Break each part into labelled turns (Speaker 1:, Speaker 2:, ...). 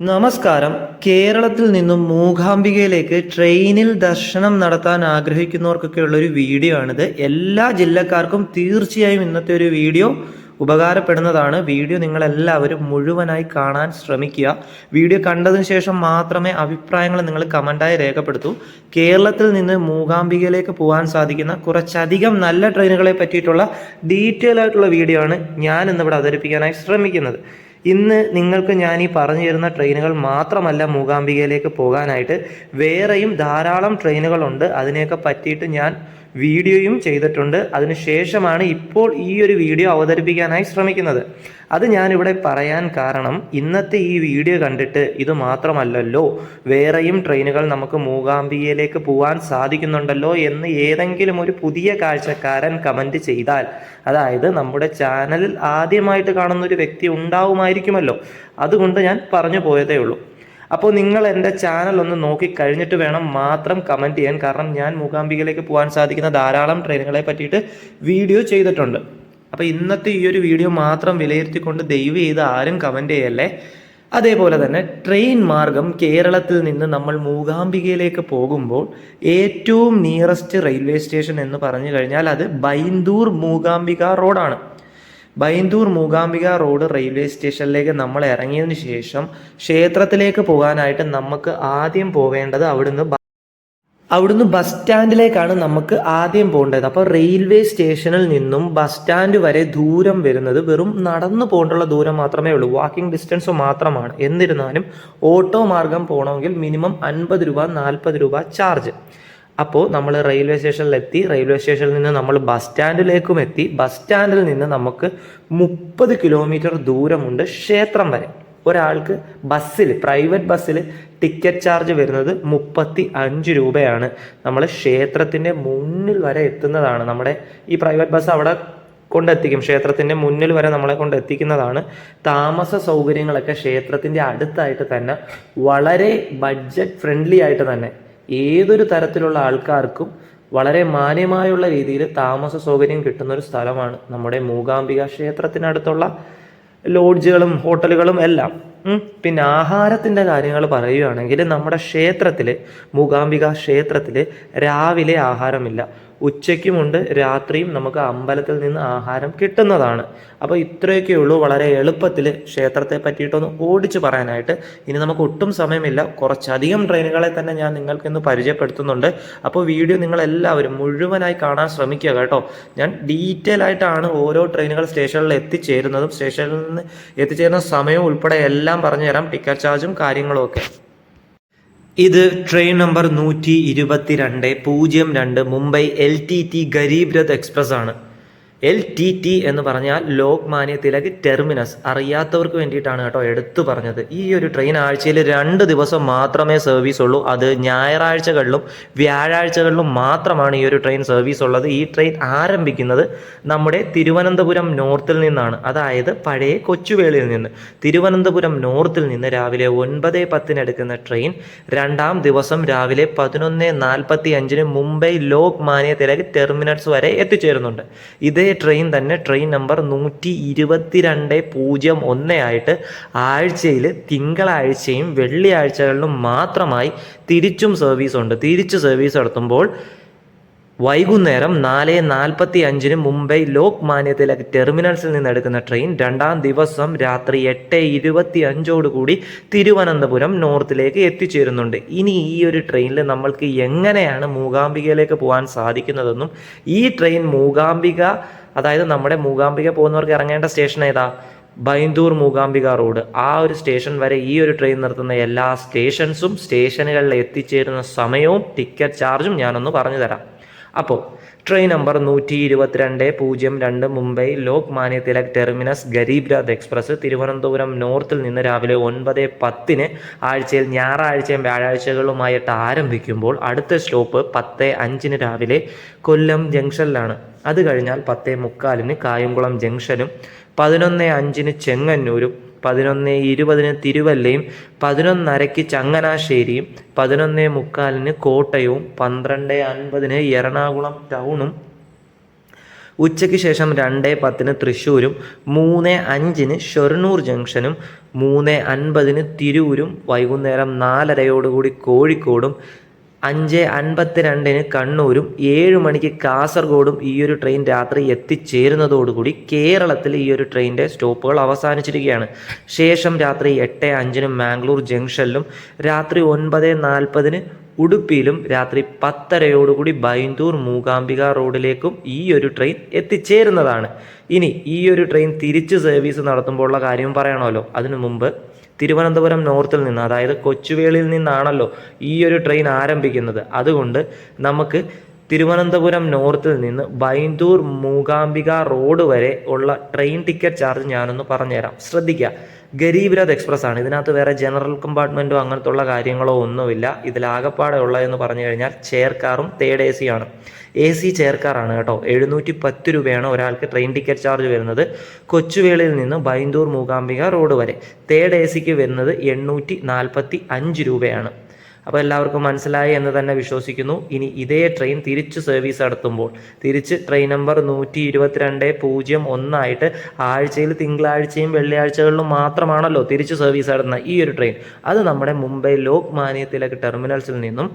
Speaker 1: നമസ്കാരം. കേരളത്തിൽ നിന്നും മൂകാംബികയിലേക്ക് ട്രെയിനിൽ ദർശനം നടത്താൻ ആഗ്രഹിക്കുന്നവർക്കൊക്കെ ഉള്ള ഒരു വീഡിയോ ആണിത് എല്ലാ ജില്ലക്കാർക്കും തീർച്ചയായും ഇന്നത്തെ ഒരു വീഡിയോ ഉപകാരപ്പെടുന്നതാണ്. വീഡിയോ നിങ്ങളെല്ലാവരും മുഴുവനായി കാണാൻ ശ്രമിക്കുക. വീഡിയോ കണ്ടതിന് ശേഷം മാത്രമേ അഭിപ്രായങ്ങൾ നിങ്ങൾ കമന്റായി രേഖപ്പെടുത്തൂ. കേരളത്തിൽ നിന്ന് മൂകാംബികയിലേക്ക് പോകാൻ സാധിക്കുന്ന കുറച്ചധികം നല്ല ട്രെയിനുകളെ പറ്റിയിട്ടുള്ള ഡീറ്റെയിൽ ആയിട്ടുള്ള വീഡിയോ ആണ് ഞാൻ ഇന്നിവിടെ അവതരിപ്പിക്കാനായി ശ്രമിക്കുന്നത്. ഇന്ന് നിങ്ങൾക്ക് ഞാൻ ഈ പറഞ്ഞു തരുന്ന ട്രെയിനുകൾ മാത്രമല്ല മൂകാംബികയിലേക്ക് പോകാനായിട്ട്. വേറെയും ധാരാളം ട്രെയിനുകളുണ്ട്. അതിനെയൊക്കെ പറ്റിയിട്ട് ഞാൻ വീഡിയോയും ചെയ്തിട്ടുണ്ട്. അതിനുശേഷമാണ് ഇപ്പോൾ ഈ ഒരു വീഡിയോ അവതരിപ്പിക്കാനായി ശ്രമിക്കുന്നത്. അത് ഞാനിവിടെ പറയാൻ കാരണം ഇന്നത്തെ ഈ വീഡിയോ കണ്ടിട്ട് ഇത് മാത്രമല്ലല്ലോ വേറെയും ട്രെയിനുകൾ നമുക്ക് മൂകാംബികയിലേക്ക് പോകാൻ സാധിക്കുന്നുണ്ടല്ലോ എന്ന് ഏതെങ്കിലും ഒരു പുതിയ കാഴ്ചക്കാരൻ കമന്റ് ചെയ്താൽ. അതായത് നമ്മുടെ ചാനലിൽ ആദ്യമായിട്ട് കാണുന്ന ഒരു വ്യക്തി ഉണ്ടാവുമായിരിക്കുമല്ലോ. അതുകൊണ്ട് ഞാൻ പറഞ്ഞു പോയതേ ഉള്ളൂ. അപ്പോൾ നിങ്ങൾ എന്റെ ചാനൽ ഒന്ന് നോക്കി കഴിഞ്ഞിട്ട് വേണം മാത്രം കമന്റ് ചെയ്യാൻ. കാരണം ഞാൻ മൂകാംബികയിലേക്ക് പോകാൻ സാധിക്കുന്ന ധാരാളം ട്രെയിനുകളെ പറ്റിയിട്ട് വീഡിയോ ചെയ്തിട്ടുണ്ട്. അപ്പോൾ ഇന്നത്തെ ഈ ഒരു വീഡിയോ മാത്രം വിലയിരുത്തിക്കൊണ്ട് ദയവ് ചെയ്ത് ആരും കമന്റ് ചെയ്യല്ലേ? അതേപോലെ തന്നെ ട്രെയിൻ മാർഗം കേരളത്തിൽ നിന്ന് നമ്മൾ മൂകാംബികയിലേക്ക് പോകുമ്പോൾ ഏറ്റവും നിയറസ്റ്റ് റെയിൽവേ സ്റ്റേഷൻ എന്ന് പറഞ്ഞു കഴിഞ്ഞാൽ അത് ബൈന്ദൂർ മൂകാംബിക റോഡാണ്. ബൈന്ദൂർ മൂകാംബിക റോഡ് റെയിൽവേ സ്റ്റേഷനിലേക്ക് നമ്മൾ ഇറങ്ങിയതിന് ശേഷം ക്ഷേത്രത്തിലേക്ക് പോകാനായിട്ട് നമുക്ക് ആദ്യം പോവേണ്ടത് അവിടുന്ന് അവിടുന്ന് ബസ് സ്റ്റാൻഡിലേക്കാണ് നമുക്ക് ആദ്യം പോകേണ്ടത്. അപ്പോൾ റെയിൽവേ സ്റ്റേഷനിൽ നിന്നും ബസ് സ്റ്റാൻഡ് വരെ ദൂരം വരുന്നത് വെറും നടന്നു പോകേണ്ടുള്ള ദൂരം മാത്രമേ ഉള്ളൂ. വാക്കിംഗ് ഡിസ്റ്റൻസ് മാത്രമാണ്. എന്നിരുന്നാലും ഓട്ടോ മാർഗം പോകണമെങ്കിൽ മിനിമം അൻപത് രൂപ നാൽപ്പത് രൂപ ചാർജ് അപ്പോൾ നമ്മൾ റെയിൽവേ സ്റ്റേഷനിൽ എത്തി. റെയിൽവേ സ്റ്റേഷനിൽ നിന്ന് നമ്മൾ ബസ് സ്റ്റാൻഡിലേക്കും എത്തി. ബസ് സ്റ്റാൻഡിൽ നിന്ന് നമുക്ക് മുപ്പത് കിലോമീറ്റർ ദൂരമുണ്ട് ക്ഷേത്രം വരെ. ഒരാൾക്ക് ബസ്സിൽ പ്രൈവറ്റ് ബസ്സിൽ ടിക്കറ്റ് ചാർജ് വരുന്നത് മുപ്പത്തി അഞ്ച് രൂപയാണ്. നമ്മൾ ക്ഷേത്രത്തിന്റെ മുന്നിൽ വരെ എത്തുന്നതാണ്. നമ്മുടെ ഈ പ്രൈവറ്റ് ബസ് അവിടെ കൊണ്ടെത്തിക്കും. ക്ഷേത്രത്തിന്റെ മുന്നിൽ വരെ നമ്മളെ കൊണ്ട് എത്തിക്കുന്നതാണ്. താമസ സൗകര്യങ്ങളൊക്കെ ക്ഷേത്രത്തിന്റെ അടുത്തായിട്ട് തന്നെ വളരെ ബഡ്ജറ്റ് ഫ്രണ്ട്ലി ആയിട്ട് തന്നെ ഏതൊരു തരത്തിലുള്ള ആൾക്കാർക്കും വളരെ മാന്യമായുള്ള രീതിയിൽ താമസ സൗകര്യം കിട്ടുന്ന ഒരു സ്ഥലമാണ് നമ്മുടെ മൂകാംബിക ക്ഷേത്രത്തിനടുത്തുള്ള ലോഡ്ജുകളും ഹോട്ടലുകളും എല്ലാം. പിന്നെ ആഹാരത്തിന്റെ കാര്യങ്ങൾ പറയുകയാണെങ്കിൽ നമ്മുടെ ക്ഷേത്രത്തിൽ മൂകാംബിക ക്ഷേത്രത്തിൽ രാവിലെ ആഹാരമില്ല. ഉച്ചയ്ക്കുമുണ്ട് രാത്രിയും നമുക്ക് അമ്പലത്തിൽ നിന്ന് ആഹാരം കിട്ടുന്നതാണ്. അപ്പോൾ ഇത്രയൊക്കെ ഉള്ളൂ. വളരെ എളുപ്പത്തിൽ ക്ഷേത്രത്തെ പറ്റിയിട്ടൊന്ന് ഓടിച്ചു പറയാനായിട്ട്. ഇനി നമുക്ക് ഒട്ടും സമയമില്ല. കുറച്ചധികം ട്രെയിനുകളെ തന്നെ ഞാൻ നിങ്ങൾക്ക് ഇന്ന് പരിചയപ്പെടുത്തുന്നുണ്ട്. അപ്പോൾ വീഡിയോ നിങ്ങൾ എല്ലാവരും മുഴുവനായി കാണാൻ ശ്രമിക്കുക കേട്ടോ. ഞാൻ ഡീറ്റെയിൽ ആയിട്ടാണ് ഓരോ ട്രെയിനുകൾ സ്റ്റേഷനിൽ എത്തിച്ചേരുന്നതും. സ്റ്റേഷനിൽ നിന്ന് എത്തിച്ചേരുന്ന സമയവും ഉൾപ്പെടെ എല്ലാം പറഞ്ഞുതരാം. ടിക്കറ്റ് ചാർജും കാര്യങ്ങളും ഒക്കെ. ഇത് ട്രെയിൻ നമ്പർ നൂറ്റി ഇരുപത്തിരണ്ട് പൂജ്യം രണ്ട് Mumbai L T T Garib Rath express ആണ് എൽ ടി ടി എന്ന് പറഞ്ഞാൽ ലോക്മാന്യ തിലക് ടെർമിനസ്. അറിയാത്തവർക്ക് വേണ്ടിയിട്ടാണ് കേട്ടോ എടുത്തു പറഞ്ഞത്. ഈ ഒരു ട്രെയിൻ ആഴ്ചയിൽ രണ്ട് ദിവസം മാത്രമേ സർവീസ് ഉള്ളൂ. അത് ഞായറാഴ്ചകളിലും വ്യാഴാഴ്ചകളിലും മാത്രമാണ് ഈ ഒരു ട്രെയിൻ സർവീസ് ഉള്ളത്. ഈ ട്രെയിൻ ആരംഭിക്കുന്നത് നമ്മുടെ തിരുവനന്തപുരം നോർത്തിൽ നിന്നാണ്. അതായത് പഴയ കൊച്ചുവേളിയിൽ നിന്ന്. തിരുവനന്തപുരം നോർത്തിൽ നിന്ന് രാവിലെ ഒൻപത് പത്തിന് എടുക്കുന്ന ട്രെയിൻ രണ്ടാം ദിവസം രാവിലെ പതിനൊന്ന് നാൽപ്പത്തി അഞ്ചിന് മുംബൈ ലോക്മാന്യ തിലക് ടെർമിനസ് വരെ എത്തിച്ചേരുന്നുണ്ട്. ഇതേ ട്രെയിൻ തന്നെ ട്രെയിൻ നമ്പർ നൂറ്റി ഇരുപത്തിരണ്ട് പൂജ്യം ഒന്ന് ആയിട്ട് ആഴ്ചയിൽ തിങ്കളാഴ്ചയും വെള്ളിയാഴ്ചകളിലും മാത്രമായി തിരിച്ചും സർവീസ് ഉണ്ട്. തിരിച്ച് സർവീസ് നടത്തുമ്പോൾ വൈകുന്നേരം നാല് നാൽപ്പത്തി അഞ്ചിന് മുംബൈ ലോക് മാന്യ തിലക് ടെർമിനൽസിൽ നിന്ന് എടുക്കുന്ന ട്രെയിൻ രണ്ടാം ദിവസം രാത്രി എട്ട് ഇരുപത്തി അഞ്ചോടുകൂടി തിരുവനന്തപുരം നോർത്തിലേക്ക് എത്തിച്ചേരുന്നുണ്ട്. ഇനി ഈ ഒരു ട്രെയിനിൽ നമ്മൾക്ക് എങ്ങനെയാണ് മൂകാംബികയിലേക്ക് പോകാൻ സാധിക്കുന്നതെന്നും ഈ ട്രെയിൻ മൂകാംബിക അതായത് നമ്മുടെ മൂകാംബിക പോകുന്നവർക്ക് ഇറങ്ങേണ്ട സ്റ്റേഷൻ ഏതാ? ബൈന്ദൂർ മൂകാംബിക റോഡ്. ആ ഒരു സ്റ്റേഷൻ വരെ ഈ ഒരു ട്രെയിൻ നിർത്തുന്ന എല്ലാ സ്റ്റേഷൻസും സ്റ്റേഷനുകളിൽ എത്തിച്ചേരുന്ന സമയവും ടിക്കറ്റ് ചാർജും ഞാനൊന്ന് പറഞ്ഞു തരാം. അപ്പോൾ ട്രെയിൻ നമ്പർ നൂറ്റി ഇരുപത്തിരണ്ട് പൂജ്യം രണ്ട് മുംബൈ ലോക് മാന്യ തിലക് ടെർമിനസ് ഗരീബ് രാത് എക്സ്പ്രസ് തിരുവനന്തപുരം നോർത്തിൽ നിന്ന് രാവിലെ ഒൻപത് പത്തിന് ആഴ്ചയിൽ ഞായറാഴ്ചയും വ്യാഴാഴ്ചകളുമായിട്ട് ആരംഭിക്കുമ്പോൾ അടുത്ത സ്റ്റോപ്പ് പത്ത് അഞ്ചിന് രാവിലെ കൊല്ലം ജംഗ്ഷനിലാണ് അത് കഴിഞ്ഞാൽ പത്തേ മുക്കാലിന് കായംകുളം ജംഗ്ഷനും പതിനൊന്ന് അഞ്ചിന് ചെങ്ങന്നൂരും പതിനൊന്ന് ഇരുപതിന് തിരുവല്ലയും പതിനൊന്നരയ്ക്ക് ചങ്ങനാശ്ശേരിയും പതിനൊന്ന് മുക്കാലിന് കോട്ടയവും പന്ത്രണ്ട് അൻപതിന് എറണാകുളം ടൗണും. ഉച്ചയ്ക്ക് ശേഷം രണ്ട് പത്തിന് തൃശ്ശൂരും മൂന്ന് അഞ്ചിന് ഷൊർണൂർ ജംഗ്ഷനും മൂന്ന് അൻപതിന് തിരൂരും വൈകുന്നേരം നാലരയോടുകൂടി കോഴിക്കോടും അഞ്ച് അൻപത്തിരണ്ടിന് കണ്ണൂരും ഏഴ് മണിക്ക് കാസർഗോഡും ഈ ഒരു ട്രെയിൻ രാത്രി എത്തിച്ചേരുന്നതോടുകൂടി കേരളത്തിൽ ഈ ഒരു ട്രെയിനിന്റെ സ്റ്റോപ്പുകൾ അവസാനിച്ചിരിക്കുകയാണ്. ശേഷം രാത്രി എട്ട് അഞ്ചിന് മാംഗ്ലൂർ ജംഗ്ഷനിലും രാത്രി ഒൻപത് നാൽപ്പതിന് ഉടുപ്പിയിലും രാത്രി പത്തരയോടുകൂടി ബൈന്ദൂർ മൂകാംബിക റോഡിലേക്കും ഈ ഒരു ട്രെയിൻ എത്തിച്ചേരുന്നതാണ്. ഇനി ഈ ഒരു ട്രെയിൻ തിരിച്ച് സർവീസ് നടത്തുമ്പോഴുള്ള കാര്യം പറയണമല്ലോ. അതിനു മുമ്പ് തിരുവനന്തപുരം നോർത്തിൽ നിന്ന് അതായത് കൊച്ചുവേളിയിൽ നിന്നാണല്ലോ ഈ ഒരു ട്രെയിൻ ആരംഭിക്കുന്നത്. അതുകൊണ്ട് നമുക്ക് തിരുവനന്തപുരം നോർത്തിൽ നിന്ന് ബൈന്ദൂർ മൂകാംബിക റോഡ് വരെ ഉള്ള ട്രെയിൻ ടിക്കറ്റ് ചാർജ് ഞാനൊന്ന് പറഞ്ഞുതരാം. ശ്രദ്ധിക്കുക. ഗരീബ് രഥ് എക്സ്പ്രസ് ആണ്. ഇതിനകത്ത് വേറെ ജനറൽ കമ്പാർട്ട്മെന്റോ അങ്ങനത്തുള്ള കാര്യങ്ങളോ ഒന്നുമില്ല. ഇതിലാകപ്പാടെ ഉള്ളതെന്ന് പറഞ്ഞു കഴിഞ്ഞാൽ ചെയർ കാറും തേർഡ് എ സി ആണ്. എ സി ചെയർ കാറാണ് കേട്ടോ. എഴുന്നൂറ്റി പത്ത് രൂപയാണ് ഒരാൾക്ക് ട്രെയിൻ ടിക്കറ്റ് ചാർജ് വരുന്നത്. കൊച്ചുവേളിയിൽ നിന്ന് ബൈന്ദൂർ മൂകാംബിക റോഡ് വരെ. തേർഡ് എ സിക്ക് വരുന്നത് എണ്ണൂറ്റി നാൽപ്പത്തി അഞ്ച് രൂപയാണ്. അപ്പോൾ എല്ലാവർക്കും മനസ്സിലായി എന്ന് തന്നെ വിശ്വസിക്കുന്നു. ഇനി ഇതേ ട്രെയിൻ തിരിച്ച് സർവീസ് നടത്തുമ്പോൾ തിരിച്ച് ട്രെയിൻ നമ്പർ നൂറ്റി ഇരുപത്തിരണ്ട് പൂജ്യം ഒന്നായിട്ട് ആഴ്ചയിൽ തിങ്കളാഴ്ചയും വെള്ളിയാഴ്ചകളിലും മാത്രമാണല്ലോ തിരിച്ച് സർവീസ് നടത്തുന്ന ഈ ഒരു ട്രെയിൻ അത് നമ്മുടെ മുംബൈ ലോക് മാന്യ തിലക് ടെർമിനൽസിൽ നിന്നും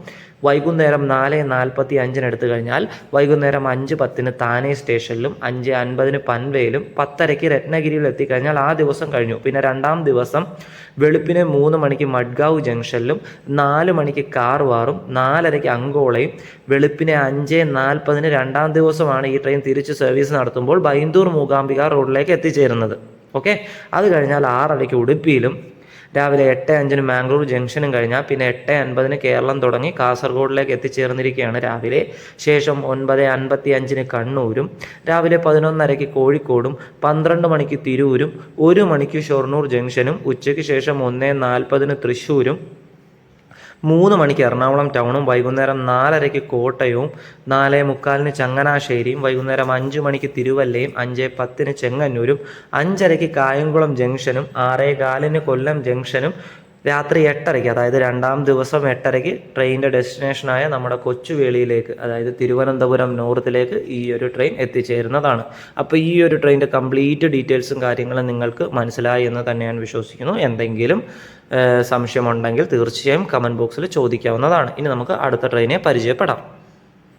Speaker 1: വൈകുന്നേരം നാല് നാൽപ്പത്തി അഞ്ചിന് എടുത്തു കഴിഞ്ഞാൽ വൈകുന്നേരം അഞ്ച് പത്തിന് താനെ സ്റ്റേഷനിലും അഞ്ച് അൻപതിന് പൻവേയിലും പത്തരയ്ക്ക് രത്നഗിരിയിൽ എത്തിക്കഴിഞ്ഞാൽ ആ ദിവസം കഴിഞ്ഞു. പിന്നെ രണ്ടാം ദിവസം വെളുപ്പിനെ മൂന്ന് മണിക്ക് മഡ്ഗാവ് ജംഗ്ഷനിലും നാല് മണിക്ക് കാർവാറും നാലരയ്ക്ക് അങ്കോളയും വെളുപ്പിനെ അഞ്ച് നാൽപ്പതിന് രണ്ടാം ദിവസമാണ് ഈ ട്രെയിൻ തിരിച്ച് സർവീസ് നടത്തുമ്പോൾ ബൈന്ദൂർ മൂകാംബിക റോഡിലേക്ക് എത്തിച്ചേരുന്നത്. ഓക്കെ? അത് കഴിഞ്ഞാൽ ആറരയ്ക്ക് ഉടുപ്പിയിലും രാവിലെ എട്ട് അഞ്ചിന് മാംഗ്ലൂർ ജംഗ്ഷനും കഴിഞ്ഞാൽ പിന്നെ എട്ട് അൻപതിന് കേരളം തുടങ്ങി കാസർഗോഡിലേക്ക് എത്തിച്ചേർന്നിരിക്കുകയാണ് രാവിലെ. ശേഷം ഒൻപത് അൻപത്തി അഞ്ചിന് കണ്ണൂരും രാവിലെ പതിനൊന്നരയ്ക്ക് കോഴിക്കോടും പന്ത്രണ്ട് മണിക്ക് തിരൂരും ഒരു മണിക്ക് ഷൊർണൂർ ജംഗ്ഷനും ഉച്ചയ്ക്ക് ശേഷം ഒന്ന് നാൽപ്പതിന് തൃശ്ശൂരും മൂന്ന് മണിക്ക് എറണാകുളം ടൗണും വൈകുന്നേരം നാലരയ്ക്ക് കോട്ടയവും നാല് മുക്കാലിന് ചങ്ങനാശ്ശേരിയും വൈകുന്നേരം അഞ്ച് മണിക്ക് തിരുവല്ലയും അഞ്ച് പത്തിന് ചെങ്ങന്നൂരും അഞ്ചരയ്ക്ക് കായംകുളം ജംഗ്ഷനും ആറേ കാലിന് കൊല്ലം ജംഗ്ഷനും രാത്രി എട്ടരയ്ക്ക് അതായത് രണ്ടാം ദിവസം എട്ടരയ്ക്ക് ട്രെയിനിന്റെ ഡെസ്റ്റിനേഷനായ നമ്മുടെ കൊച്ചുവേളിയിലേക്ക് അതായത് തിരുവനന്തപുരം നോർത്തിലേക്ക് ഈ ഒരു ട്രെയിൻ എത്തിച്ചേരുന്നതാണ്. അപ്പോൾ ഈ ഒരു ട്രെയിനിന്റെ കംപ്ലീറ്റ് ഡീറ്റെയിൽസും കാര്യങ്ങളും നിങ്ങൾക്ക് മനസ്സിലായി എന്ന് തന്നെ ഞാൻ വിശ്വസിക്കുന്നു. എന്തെങ്കിലും സംശയമുണ്ടെങ്കിൽ തീർച്ചയായും കമന്റ് ബോക്സിൽ ചോദിക്കാവുന്നതാണ്. ഇനി നമുക്ക് അടുത്ത ട്രെയിനെ പരിചയപ്പെടാം.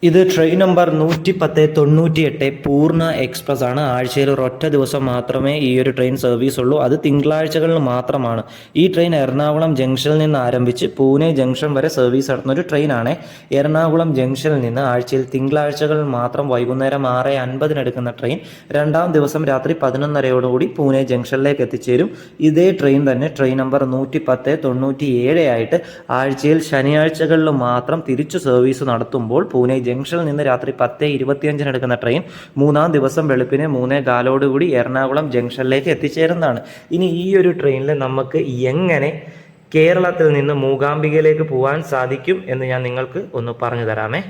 Speaker 1: ഇത് ട്രെയിൻ നമ്പർ നൂറ്റി പത്ത് തൊണ്ണൂറ്റി എട്ട് പൂർണ എക്സ്പ്രസ് ആണ്. ആഴ്ചയിൽ ഒരൊറ്റ ദിവസം മാത്രമേ ഈ ഒരു ട്രെയിൻ സർവീസ് ഉള്ളൂ. അത് തിങ്കളാഴ്ചകളിൽ മാത്രമാണ്. ഈ ട്രെയിൻ എറണാകുളം ജംഗ്ഷനിൽ നിന്ന് ആരംഭിച്ച് പൂനെ ജംഗ്ഷൻ വരെ സർവീസ് നടത്തുന്ന ഒരു ട്രെയിനാണ് എറണാകുളം ജംഗ്ഷനിൽ നിന്ന് ആഴ്ചയിൽ തിങ്കളാഴ്ചകളിൽ മാത്രം വൈകുന്നേരം ആറ് അൻപതിനെടുക്കുന്ന ട്രെയിൻ രണ്ടാം ദിവസം രാത്രി പതിനൊന്നരയോടുകൂടി പൂനെ ജംഗ്ഷനിലേക്ക് എത്തിച്ചേരും. ഇതേ ട്രെയിൻ തന്നെ ട്രെയിൻ നമ്പർ നൂറ്റി പത്ത് തൊണ്ണൂറ്റി ഏഴ് ആയിട്ട് ആഴ്ചയിൽ ശനിയാഴ്ചകളിൽ മാത്രം തിരിച്ചു സർവീസ് നടത്തുമ്പോൾ പൂനെ ജംഗ്ഷനിൽ നിന്ന് രാത്രി പത്ത് ഇരുപത്തിയഞ്ചിന് എടുക്കുന്ന ട്രെയിൻ മൂന്നാം ദിവസം വെളുപ്പിന് മൂന്നേ കാലോടുകൂടി എറണാകുളം ജംഗ്ഷനിലേക്ക് എത്തിച്ചേരുന്നതാണ്. ഇനി ഈ ഒരു ട്രെയിനിൽ നമുക്ക് എങ്ങനെ കേരളത്തിൽ നിന്ന് മൂകാംബികയിലേക്ക് പോകാൻ സാധിക്കും എന്ന് ഞാൻ നിങ്ങൾക്ക് ഒന്ന് പറഞ്ഞു തരാമേ.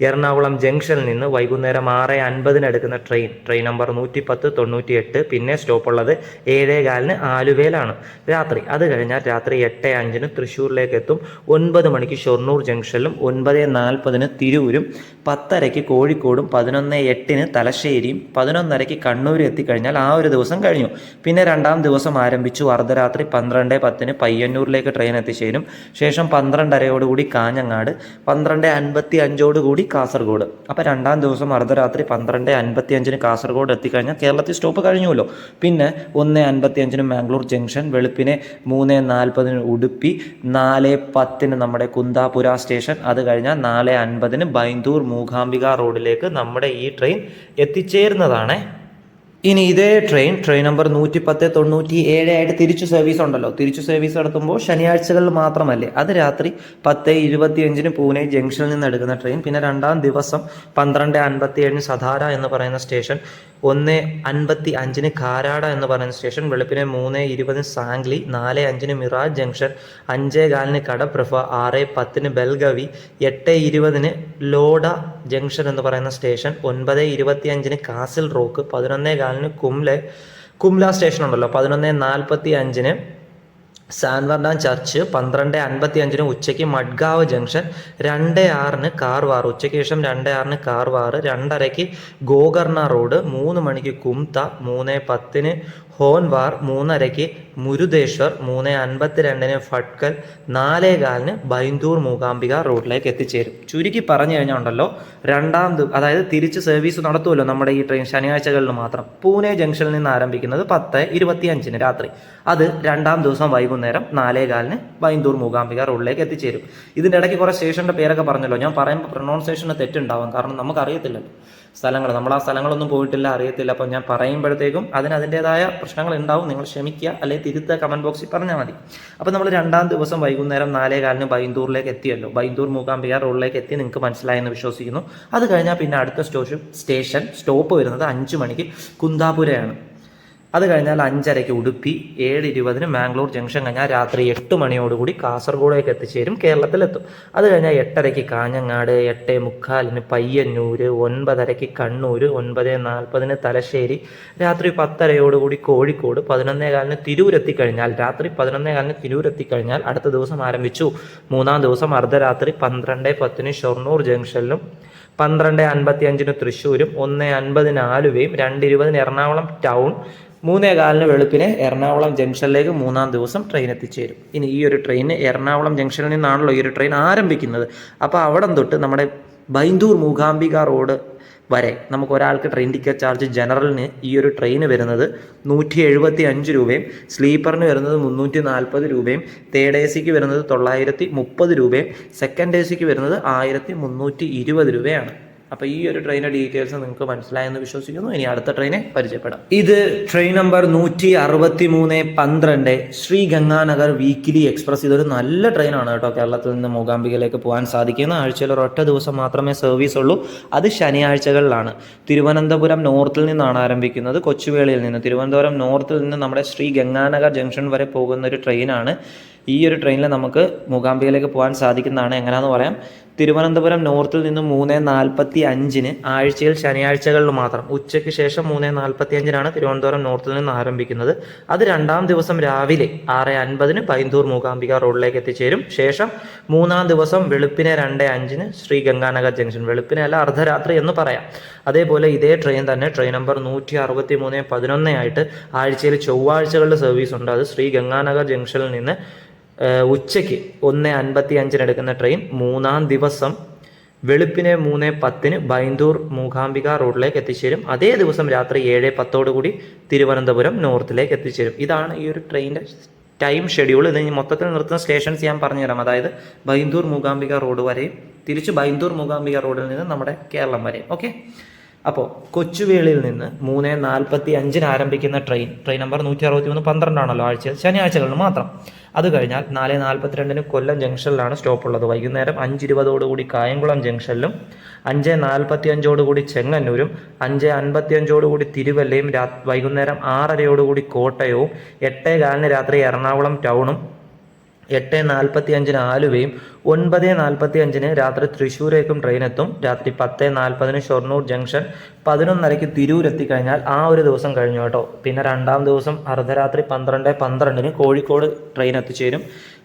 Speaker 1: എറണാകുളം ജംഗ്ഷനിൽ നിന്ന് വൈകുന്നേരം ആറ് അൻപതിന് എടുക്കുന്ന ട്രെയിൻ. ട്രെയിൻ നമ്പർ നൂറ്റി പത്ത് തൊണ്ണൂറ്റി എട്ട് പിന്നെ സ്റ്റോപ്പ് ഉള്ളത് ഏഴേ കാലിന് ആലുവയിലാണ് രാത്രി അത് കഴിഞ്ഞാൽ രാത്രി എട്ട് അഞ്ചിന് തൃശ്ശൂരിലേക്ക് എത്തും ഒൻപത് മണിക്ക് ഷൊർണൂർ ജംഗ്ഷനിലും ഒൻപത് നാൽപ്പതിന് തിരൂരും. പത്തരയ്ക്ക് കോഴിക്കോടും പതിനൊന്ന് എട്ടിന് തലശ്ശേരിയും പതിനൊന്നരയ്ക്ക് കണ്ണൂർ എത്തിക്കഴിഞ്ഞാൽ ആ ഒരു ദിവസം കഴിഞ്ഞു. പിന്നെ രണ്ടാം ദിവസം ആരംഭിച്ചു. അർദ്ധരാത്രി പന്ത്രണ്ട് പത്തിന് പയ്യന്നൂരിലേക്ക് ട്രെയിൻ എത്തിച്ചേരും. ശേഷം പന്ത്രണ്ടരയോടുകൂടി കാഞ്ഞങ്ങാട് പന്ത്രണ്ട് അൻപത്തി അഞ്ചോടുകൂടി കാസർഗോഡ്. അപ്പോൾ രണ്ടാം ദിവസം അർദ്ധരാത്രി പന്ത്രണ്ട് അൻപത്തി അഞ്ചിന് കാസർഗോഡ് എത്തിക്കഴിഞ്ഞാൽ കേരളത്തിൽ സ്റ്റോപ്പ് കഴിഞ്ഞുമല്ലോ പിന്നെ ഒന്ന് അൻപത്തി അഞ്ചിന് മാംഗ്ലൂർ ജംഗ്ഷൻ വെളുപ്പിനെ മൂന്ന് നാൽപ്പതിന് ഉടുപ്പി നാല് പത്തിന് നമ്മുടെ കുന്താപുര സ്റ്റേഷൻ അത് കഴിഞ്ഞാൽ നാല് അൻപതിന് ബൈന്ദൂർ മൂകാംബിക റോഡിലേക്ക് നമ്മുടെ ഈ ട്രെയിൻ എത്തിച്ചേരുന്നതാണ്. ഇനി ഇതേ ട്രെയിൻ ട്രെയിൻ നമ്പർ നൂറ്റി പത്ത് തൊണ്ണൂറ്റി ഏഴ് ആയിട്ട് തിരിച്ചു സർവീസ് ഉണ്ടല്ലോ. തിരിച്ചു സർവീസ് നടത്തുമ്പോൾ ശനിയാഴ്ചകളിൽ മാത്രമല്ലേ? അത് രാത്രി പത്ത് ഇരുപത്തിയഞ്ചിന് പൂനെ ജംഗ്ഷനിൽ നിന്ന് എടുക്കുന്ന ട്രെയിൻ പിന്നെ രണ്ടാം ദിവസം പന്ത്രണ്ട് അൻപത്തി ഏഴിന് സധാര എന്ന് പറയുന്ന സ്റ്റേഷൻ ഒന്ന് അൻപത്തി അഞ്ചിന് കാരാട എന്ന് പറയുന്ന സ്റ്റേഷൻ വെളുപ്പിനെ മൂന്ന് ഇരുപതിന് സാംഗ്ലി നാല് അഞ്ചിന് മിറാജ് ജംഗ്ഷൻ അഞ്ചേ കാലിന് കടപ്രഫ ആറ് പത്തിന് ബെൽഗവി എട്ട് ഇരുപതിന് ലോഡ ജംഗ്ഷൻ എന്ന് പറയുന്ന സ്റ്റേഷൻ ഒൻപത് ഇരുപത്തി അഞ്ചിന് കാസിൽ റോക്ക് പതിനൊന്നേ കാലിന് കുംലെ കുംല സ്റ്റേഷൻ ഉണ്ടല്ലോ പതിനൊന്ന് നാൽപ്പത്തി അഞ്ചിന് സാൻവർണാൻ ചർച്ച് പന്ത്രണ്ട് അൻപത്തി അഞ്ചിന് ഉച്ചയ്ക്ക് മഡ്ഗാവ് ജംഗ്ഷൻ രണ്ട് ആറിന് കാർവാർ ഉച്ചയ്ക്ക് ശേഷം രണ്ട് ആറിന് കാർവാർ രണ്ടരയ്ക്ക് ഗോകർണ റോഡ് മൂന്ന് മണിക്ക് കുംത മൂന്ന് പത്തിന് ഹോൻവാർ മൂന്നരയ്ക്ക് മുരുദേശ്വർ മൂന്ന് അൻപത്തിരണ്ടിന് ഫട്കൽ നാലേ കാലിന് ബൈന്ദൂർ മൂകാംബിക റോഡിലേക്ക് എത്തിച്ചേരും. ചുരുക്കി പറഞ്ഞു കഴിഞ്ഞാൽ ഉണ്ടല്ലോ രണ്ടാം അതായത് തിരിച്ച് സർവീസ് നടത്തുമല്ലോ നമ്മുടെ ഈ ട്രെയിൻ ശനിയാഴ്ചകളിൽ മാത്രം. പൂനെ ജംഗ്ഷനിൽ നിന്ന് ആരംഭിക്കുന്നത് പത്ത് ഇരുപത്തിയഞ്ചിന് രാത്രി. അത് രണ്ടാം ദിവസം വൈകുന്നേരം നാലേ കാലിന് ബൈന്ദൂർ മൂകാംബിക റോഡിലേക്ക് എത്തിച്ചേരും. ഇതിന്റെ ഇടയ്ക്ക് കുറേ സ്റ്റേഷന്റെ പേരൊക്കെ പറഞ്ഞല്ലോ. ഞാൻ പറയുമ്പോൾ പ്രൊണൗൺസിയേഷന് തെറ്റുണ്ടാവും. കാരണം നമുക്കറിയത്തില്ലല്ലോ. സ്ഥലങ്ങൾ. നമ്മൾ ആ സ്ഥലങ്ങളൊന്നും പോയിട്ടില്ല അറിയത്തില്ല. അപ്പം ഞാൻ പറയുമ്പോഴത്തേക്കും അതിന് അതിന്റെതായ പ്രശ്നങ്ങൾ ഉണ്ടാവും നിങ്ങൾ ക്ഷമിക്കുക അല്ലെങ്കിൽ തിരുത്ത കമന്റ് ബോക്സിൽ പറഞ്ഞാൽ മതി. അപ്പോൾ നമ്മൾ രണ്ടാം ദിവസം വൈകുന്നേരം നാലേ കാലിന് ബൈന്ദൂറിലേക്ക് എത്തിയല്ലോ. ബൈന്ദൂർ മൂകാംബിക റോഡിലേക്ക് എത്തി നിങ്ങൾക്ക് മനസ്സിലായെന്ന് വിശ്വസിക്കുന്നു. അത് കഴിഞ്ഞാൽ പിന്നെ അടുത്ത സ്റ്റോഷൻ സ്റ്റേഷൻ സ്റ്റോപ്പ് വരുന്നത് അഞ്ച് മണിക്ക് കുന്താപുരയാണ്. അത് കഴിഞ്ഞാൽ അഞ്ചരയ്ക്ക് ഉടുപ്പി ഏഴ് ഇരുപതിന് മാംഗ്ലൂർ ജംഗ്ഷൻ കഴിഞ്ഞാൽ രാത്രി എട്ട് മണിയോടുകൂടി കാസർഗോഡേക്ക് എത്തിച്ചേരും കേരളത്തിലെത്തും. അത് കഴിഞ്ഞാൽ എട്ടരയ്ക്ക് കാഞ്ഞങ്ങാട് എട്ട് മുക്കാലിന് പയ്യന്നൂര് ഒൻപതരയ്ക്ക് കണ്ണൂർ ഒൻപത് നാൽപ്പതിന് തലശ്ശേരി രാത്രി പത്തരയോടുകൂടി കോഴിക്കോട് പതിനൊന്നേ കാലിന് തിരൂരെത്തിക്കഴിഞ്ഞാൽ രാത്രി പതിനൊന്നേ കാലിന് തിരൂരെത്തിക്കഴിഞ്ഞാൽ അടുത്ത ദിവസം ആരംഭിച്ചു. മൂന്നാം ദിവസം അർദ്ധരാത്രി പന്ത്രണ്ട് പത്തിന് ഷൊർണൂർ ജംഗ്ഷനിലും പന്ത്രണ്ട് അൻപത്തി അഞ്ചിന് തൃശ്ശൂരും ഒന്ന് അൻപതിന് ആലുവയും രണ്ട് ഇരുപതിന് എറണാകുളം ടൗൺ മൂന്നേ കാലിന് വെളുപ്പിനെ എറണാകുളം ജംഗ്ഷനിലേക്ക് മൂന്നാം ദിവസം ട്രെയിൻ എത്തിച്ചേരും. ഇനി ഈ ഒരു ട്രെയിൻ എറണാകുളം ജംഗ്ഷനിൽ നിന്നാണല്ലോ ഈ ഒരു ട്രെയിൻ ആരംഭിക്കുന്നത്. അപ്പോൾ അവിടം തൊട്ട് നമ്മുടെ ബൈന്ദൂർ മൂകാംബിക റോഡ് വരെ നമുക്ക് ഒരാൾക്ക് ട്രെയിൻ ടിക്കറ്റ് ചാർജ് ജനറലിന് ഈ ഒരു ട്രെയിൻ വരുന്നത് നൂറ്റി എഴുപത്തി അഞ്ച് രൂപയും സ്ലീപ്പറിന് വരുന്നത് മുന്നൂറ്റി നാൽപ്പത് രൂപയും തേർഡ് എ സിക്ക് വരുന്നത് തൊള്ളായിരത്തി മുപ്പത് രൂപയും സെക്കൻഡ് എ സിക്ക് വരുന്നത് ആയിരത്തി മുന്നൂറ്റി ഇരുപത് രൂപയാണ്. അപ്പോൾ ഈ ഒരു ട്രെയിനിന്റെ ഡീറ്റെയിൽസ് നിങ്ങൾക്ക് മനസ്സിലായെന്ന് വിശ്വസിക്കുന്നു. ഇനി അടുത്ത ട്രെയിനെ പരിചയപ്പെടാം. ഇത് ട്രെയിൻ നമ്പർ നൂറ്റി അറുപത്തി മൂന്ന് പന്ത്രണ്ട് ശ്രീ ഗംഗാനഗർ വീക്കിലി എക്സ്പ്രസ് ഇതൊരു നല്ല ട്രെയിനാണ് കേട്ടോ കേരളത്തിൽ നിന്ന് മൂകാംബികയിലേക്ക് പോകാൻ സാധിക്കുന്ന. ആഴ്ചയിൽ ഒരൊറ്റ ദിവസം മാത്രമേ സർവീസ് ഉള്ളൂ. അത് ശനിയാഴ്ചകളിലാണ്. തിരുവനന്തപുരം നോർത്തിൽ നിന്നാണ് ആരംഭിക്കുന്നത്. കൊച്ചുവേളിയിൽ നിന്ന്. തിരുവനന്തപുരം നോർത്തിൽ നിന്ന് നമ്മുടെ ശ്രീ ഗംഗാനഗർ ജംഗ്ഷൻ വരെ പോകുന്ന ഒരു ട്രെയിനാണ് ഈ ഒരു ട്രെയിനിൽ നമുക്ക് മൂകാംബികയിലേക്ക് പോകാൻ സാധിക്കുന്നതാണ്. എങ്ങനെയാണെന്ന് പറയാം? തിരുവനന്തപുരം നോർത്തിൽ നിന്ന് മൂന്ന് നാൽപ്പത്തി അഞ്ചിന് ആഴ്ചയിൽ ശനിയാഴ്ചകളിൽ മാത്രം. ഉച്ചയ്ക്ക് ശേഷം മൂന്ന് നാൽപ്പത്തി അഞ്ചിനാണ് തിരുവനന്തപുരം നോർത്തിൽ നിന്ന് ആരംഭിക്കുന്നത്. അത് രണ്ടാം ദിവസം രാവിലെ ആറ് അൻപതിന് പൈന്തൂർ മൂകാംബിക റോഡിലേക്ക് എത്തിച്ചേരും. ശേഷം മൂന്നാം ദിവസം വെളുപ്പിനെ രണ്ട് അഞ്ചിന് ശ്രീ ഗംഗാനഗർ ജംഗ്ഷൻ വെളുപ്പിനെ അല്ല അർദ്ധരാത്രി എന്ന് പറയാം. അതേപോലെ ഇതേ ട്രെയിൻ തന്നെ ട്രെയിൻ നമ്പർ നൂറ്റി അറുപത്തി മൂന്ന് പതിനൊന്ന് ആയിട്ട് ആഴ്ചയിൽ ചൊവ്വാഴ്ചകളിൽ സർവീസ് ഉണ്ട് അത് ശ്രീ ഗംഗാനഗർ ജംഗ്ഷനിൽ നിന്ന് ഉച്ചയ്ക്ക് ഒന്ന് അൻപത്തി അഞ്ചിന് എടുക്കുന്ന ട്രെയിൻ മൂന്നാം ദിവസം വെളുപ്പിനെ മൂന്ന് പത്തിന് ബൈന്ദൂർ മൂകാംബിക റോഡിലേക്ക് എത്തിച്ചേരും. അതേ ദിവസം രാത്രി ഏഴ് പത്തോടുകൂടി തിരുവനന്തപുരം നോർത്തിലേക്ക് എത്തിച്ചേരും. ഇതാണ് ഈ ഒരു ട്രെയിനിന്റെ ടൈം ഷെഡ്യൂൾ ഇത് മൊത്തത്തിൽ നിർത്തുന്ന സ്റ്റേഷൻസ് ഞാൻ പറഞ്ഞുതരാം. അതായത് ബൈന്ദൂർ മൂകാംബിക റോഡ് വരെയും തിരിച്ച് ബൈന്ദൂർ മൂകാംബിക റോഡിൽ നിന്ന് നമ്മുടെ കേരളം വരെയും. ഓക്കെ അപ്പോൾ കൊച്ചുവേളിയിൽ നിന്ന് മൂന്ന് നാൽപ്പത്തി അഞ്ചിന് ആരംഭിക്കുന്ന ട്രെയിൻ ട്രെയിൻ നമ്പർ നൂറ്റി അറുപത്തി മൂന്ന് പന്ത്രണ്ടാണല്ലോ ആഴ്ച ശനിയാഴ്ചകളിൽ മാത്രം. അത് കഴിഞ്ഞാൽ നാല് നാൽപ്പത്തിരണ്ടിന് കൊല്ലം ജംഗ്ഷനിലാണ് സ്റ്റോപ്പ് ഉള്ളത്. വൈകുന്നേരം അഞ്ച് ഇരുപതോടുകൂടി കായംകുളം ജംഗ്ഷനിലും അഞ്ച് നാൽപ്പത്തി അഞ്ചോടുകൂടി ചെങ്ങന്നൂരും അഞ്ച് അൻപത്തി അഞ്ചോടുകൂടി തിരുവല്ലയും രാ വൈകുന്നേരം ആറരയോടുകൂടി കോട്ടയവും എട്ടേ കാലിന് രാത്രി എറണാകുളം ടൗണും എട്ട് നാൽപ്പത്തി അഞ്ചിന് ആലുവയും ഒൻപത് നാൽപ്പത്തി അഞ്ചിന് രാത്രി തൃശ്ശൂരേക്കും ട്രെയിൻ എത്തും രാത്രി പത്ത് നാൽപ്പതിന് ഷൊർണൂർ ജംഗ്ഷൻ പതിനൊന്നരയ്ക്ക് തിരൂർ എത്തിക്കഴിഞ്ഞാൽ ആ ഒരു ദിവസം കഴിഞ്ഞു കേട്ടോ. പിന്നെ രണ്ടാം ദിവസം അർദ്ധരാത്രി പന്ത്രണ്ട് പന്ത്രണ്ടിന് കോഴിക്കോട് ട്രെയിൻ എത്തിച്ചേരും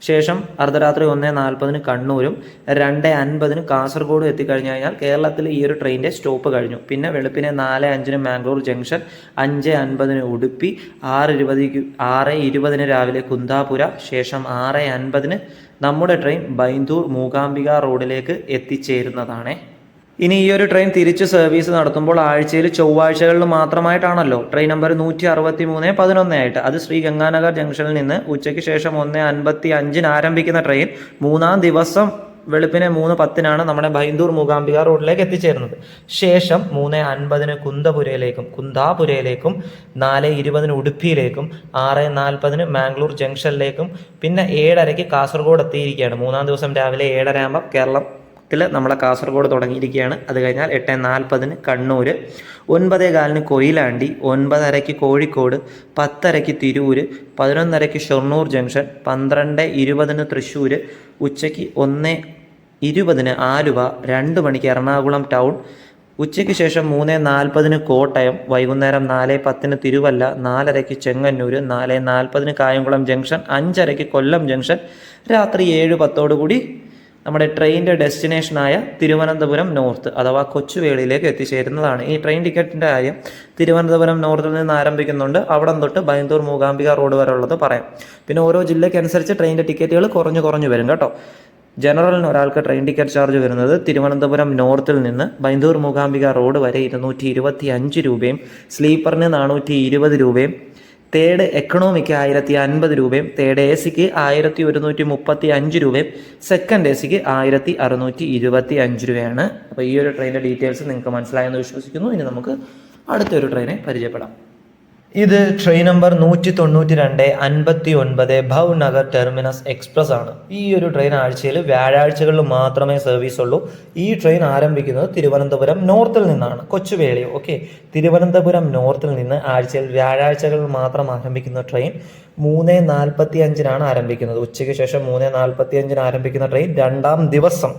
Speaker 1: ശേഷം അർദ്ധരാത്രി ഒന്ന് നാൽപ്പതിന് കണ്ണൂരും രണ്ട് അൻപതിന് കാസർഗോഡ് എത്തിക്കഴിഞ്ഞു കഴിഞ്ഞാൽ കേരളത്തിൽ ഈ ഒരു ട്രെയിനിന്റെ സ്റ്റോപ്പ് കഴിഞ്ഞു. പിന്നെ വെളുപ്പിനെ നാല് അഞ്ചിന് മാംഗ്ലൂർ ജംഗ്ഷൻ അഞ്ച് അൻപതിന് ഉടുപ്പി ആറ് ഇരുപതിക്ക് ആറ് ഇരുപതിന് രാവിലെ കുന്താപുര ശേഷം ആറ് അൻപതിന് നമ്മുടെ ട്രെയിൻ ബൈന്ദൂർ മൂകാംബിക റോഡിലേക്ക് എത്തിച്ചേരുന്നതാണ്. ഇനി ഈ ഒരു ട്രെയിൻ തിരിച്ച് സർവീസ് നടത്തുമ്പോൾ ആഴ്ചയിൽ ചൊവ്വാഴ്ചകളിൽ മാത്രമായിട്ടാണല്ലോ. ട്രെയിൻ നമ്പർ നൂറ്റി അറുപത്തി മൂന്ന് പതിനൊന്ന് ആയിട്ട്. അത് ശ്രീ ഗംഗാനഗർ ജംഗ്ഷനിൽ നിന്ന് ഉച്ചയ്ക്ക് ശേഷം ഒന്ന് അൻപത്തി അഞ്ചിന് ആരംഭിക്കുന്ന ട്രെയിൻ മൂന്നാം ദിവസം വെളുപ്പിനെ മൂന്ന് പത്തിനാണ് നമ്മുടെ ബൈന്ദൂർ മൂകാംബിക റോഡിലേക്ക് എത്തിച്ചേരുന്നത്. ശേഷം മൂന്ന് അൻപതിന് കുന്തപുരയിലേക്കും കുന്താപുരയിലേക്കും നാല് ഇരുപതിന് ഉടുപ്പിയിലേക്കും ആറ് നാൽപ്പതിന് മാംഗ്ലൂർ ജംഗ്ഷനിലേക്കും പിന്നെ ഏഴരയ്ക്ക് കാസർഗോഡ് എത്തിയിരിക്കുകയാണ്. മൂന്നാം ദിവസം രാവിലെ ഏഴര ആകുമ്പോൾ കേരളം നമ്മളെ കാസർഗോഡ് തുടങ്ങിയിരിക്കുകയാണ്. അത് കഴിഞ്ഞാൽ എട്ട് നാൽപ്പതിന് കണ്ണൂർ ഒൻപതേ കാലിന് കൊയിലാണ്ടി ഒൻപതരയ്ക്ക് കോഴിക്കോട് പത്തരയ്ക്ക് തിരൂർ പതിനൊന്നരയ്ക്ക് ഷൊർണൂർ ജംഗ്ഷൻ പന്ത്രണ്ട് ഇരുപതിന് തൃശ്ശൂർ ഉച്ചയ്ക്ക് ഒന്ന് ഇരുപതിന് ആലുവ രണ്ട് മണിക്ക് എറണാകുളം ടൗൺ. ഉച്ചയ്ക്ക് ശേഷം മൂന്ന് നാൽപ്പതിന് കോട്ടയം. വൈകുന്നേരം നാല് പത്തിന് തിരുവല്ല നാലരയ്ക്ക് ചെങ്ങന്നൂർ നാല് നാൽപ്പതിന് കായംകുളം ജംഗ്ഷൻ അഞ്ചരയ്ക്ക് കൊല്ലം ജംഗ്ഷൻ. രാത്രി ഏഴ് പത്തോടുകൂടി നമ്മുടെ ട്രെയിനിന്റെ ഡെസ്റ്റിനേഷനായ തിരുവനന്തപുരം നോർത്ത് അഥവാ കൊച്ചുവേളിയിലേക്ക് എത്തിച്ചേരുന്നതാണ്. ഈ ട്രെയിൻ ടിക്കറ്റിന്റെ കാര്യം തിരുവനന്തപുരം നോർത്തിൽ നിന്ന് ആരംഭിക്കുന്നുണ്ട്. അവിടം തൊട്ട് ബൈന്തൂർ മൂകാംബിക റോഡ് വരെ ഉള്ളത് പറയാം. പിന്നെ ഓരോ ജില്ലയ്ക്കനുസരിച്ച് ട്രെയിനിന്റെ ടിക്കറ്റുകൾ കുറഞ്ഞു കുറഞ്ഞു വരും കേട്ടോ. ജനറലിന് ഒരാൾക്ക് ട്രെയിൻ ടിക്കറ്റ് ചാർജ് വരുന്നത് തിരുവനന്തപുരം നോർത്തിൽ നിന്ന് ബൈന്ദൂർ മൂകാംബിക റോഡ് വരെ ഇരുന്നൂറ്റി ഇരുപത്തി അഞ്ച് രൂപയും സ്ലീപ്പറിന് നാനൂറ്റി ഇരുപത് രൂപയും തേർഡ് എക്കണോമിക്ക് ആയിരത്തി അൻപത് രൂപയും തേർഡ് എ സിക്ക് ആയിരത്തി ഒരുന്നൂറ്റി മുപ്പത്തി അഞ്ച് രൂപയും സെക്കൻഡ് എ സിക്ക് ആയിരത്തി അറുന്നൂറ്റി ഇരുപത്തി അഞ്ച് രൂപയാണ്. അപ്പോൾ ഈ ഒരു ട്രെയിനിന്റെ ഡീറ്റെയിൽസ് നിങ്ങൾക്ക് മനസ്സിലായെന്ന് വിശ്വസിക്കുന്നു. ഇനി നമുക്ക് അടുത്തൊരു ട്രെയിനെ പരിചയപ്പെടാം. ഇത് ട്രെയിൻ നമ്പർ നൂറ്റി തൊണ്ണൂറ്റി രണ്ട് അൻപത്തി ഒൻപത് ഭവ്നഗർ ടെർമിനസ് എക്സ്പ്രസ് ആണ്. ഈ ഒരു ട്രെയിൻ ആഴ്ചയിൽ വ്യാഴാഴ്ചകളിൽ മാത്രമേ സർവീസ് ഉള്ളൂ. ഈ ട്രെയിൻ ആരംഭിക്കുന്നത് തിരുവനന്തപുരം നോർത്തിൽ നിന്നാണ്. കൊച്ചുവേളി ഓക്കെ തിരുവനന്തപുരം നോർത്തിൽ നിന്ന് ആഴ്ചയിൽ വ്യാഴാഴ്ചകളിൽ മാത്രം ആരംഭിക്കുന്ന ട്രെയിൻ മൂന്ന് നാൽപ്പത്തി അഞ്ചിനാണ് ആരംഭിക്കുന്നത്. ഉച്ചയ്ക്ക് ശേഷം മൂന്ന് നാൽപ്പത്തി അഞ്ചിന് ആരംഭിക്കുന്ന ട്രെയിൻ രണ്ടാം ദിവസം.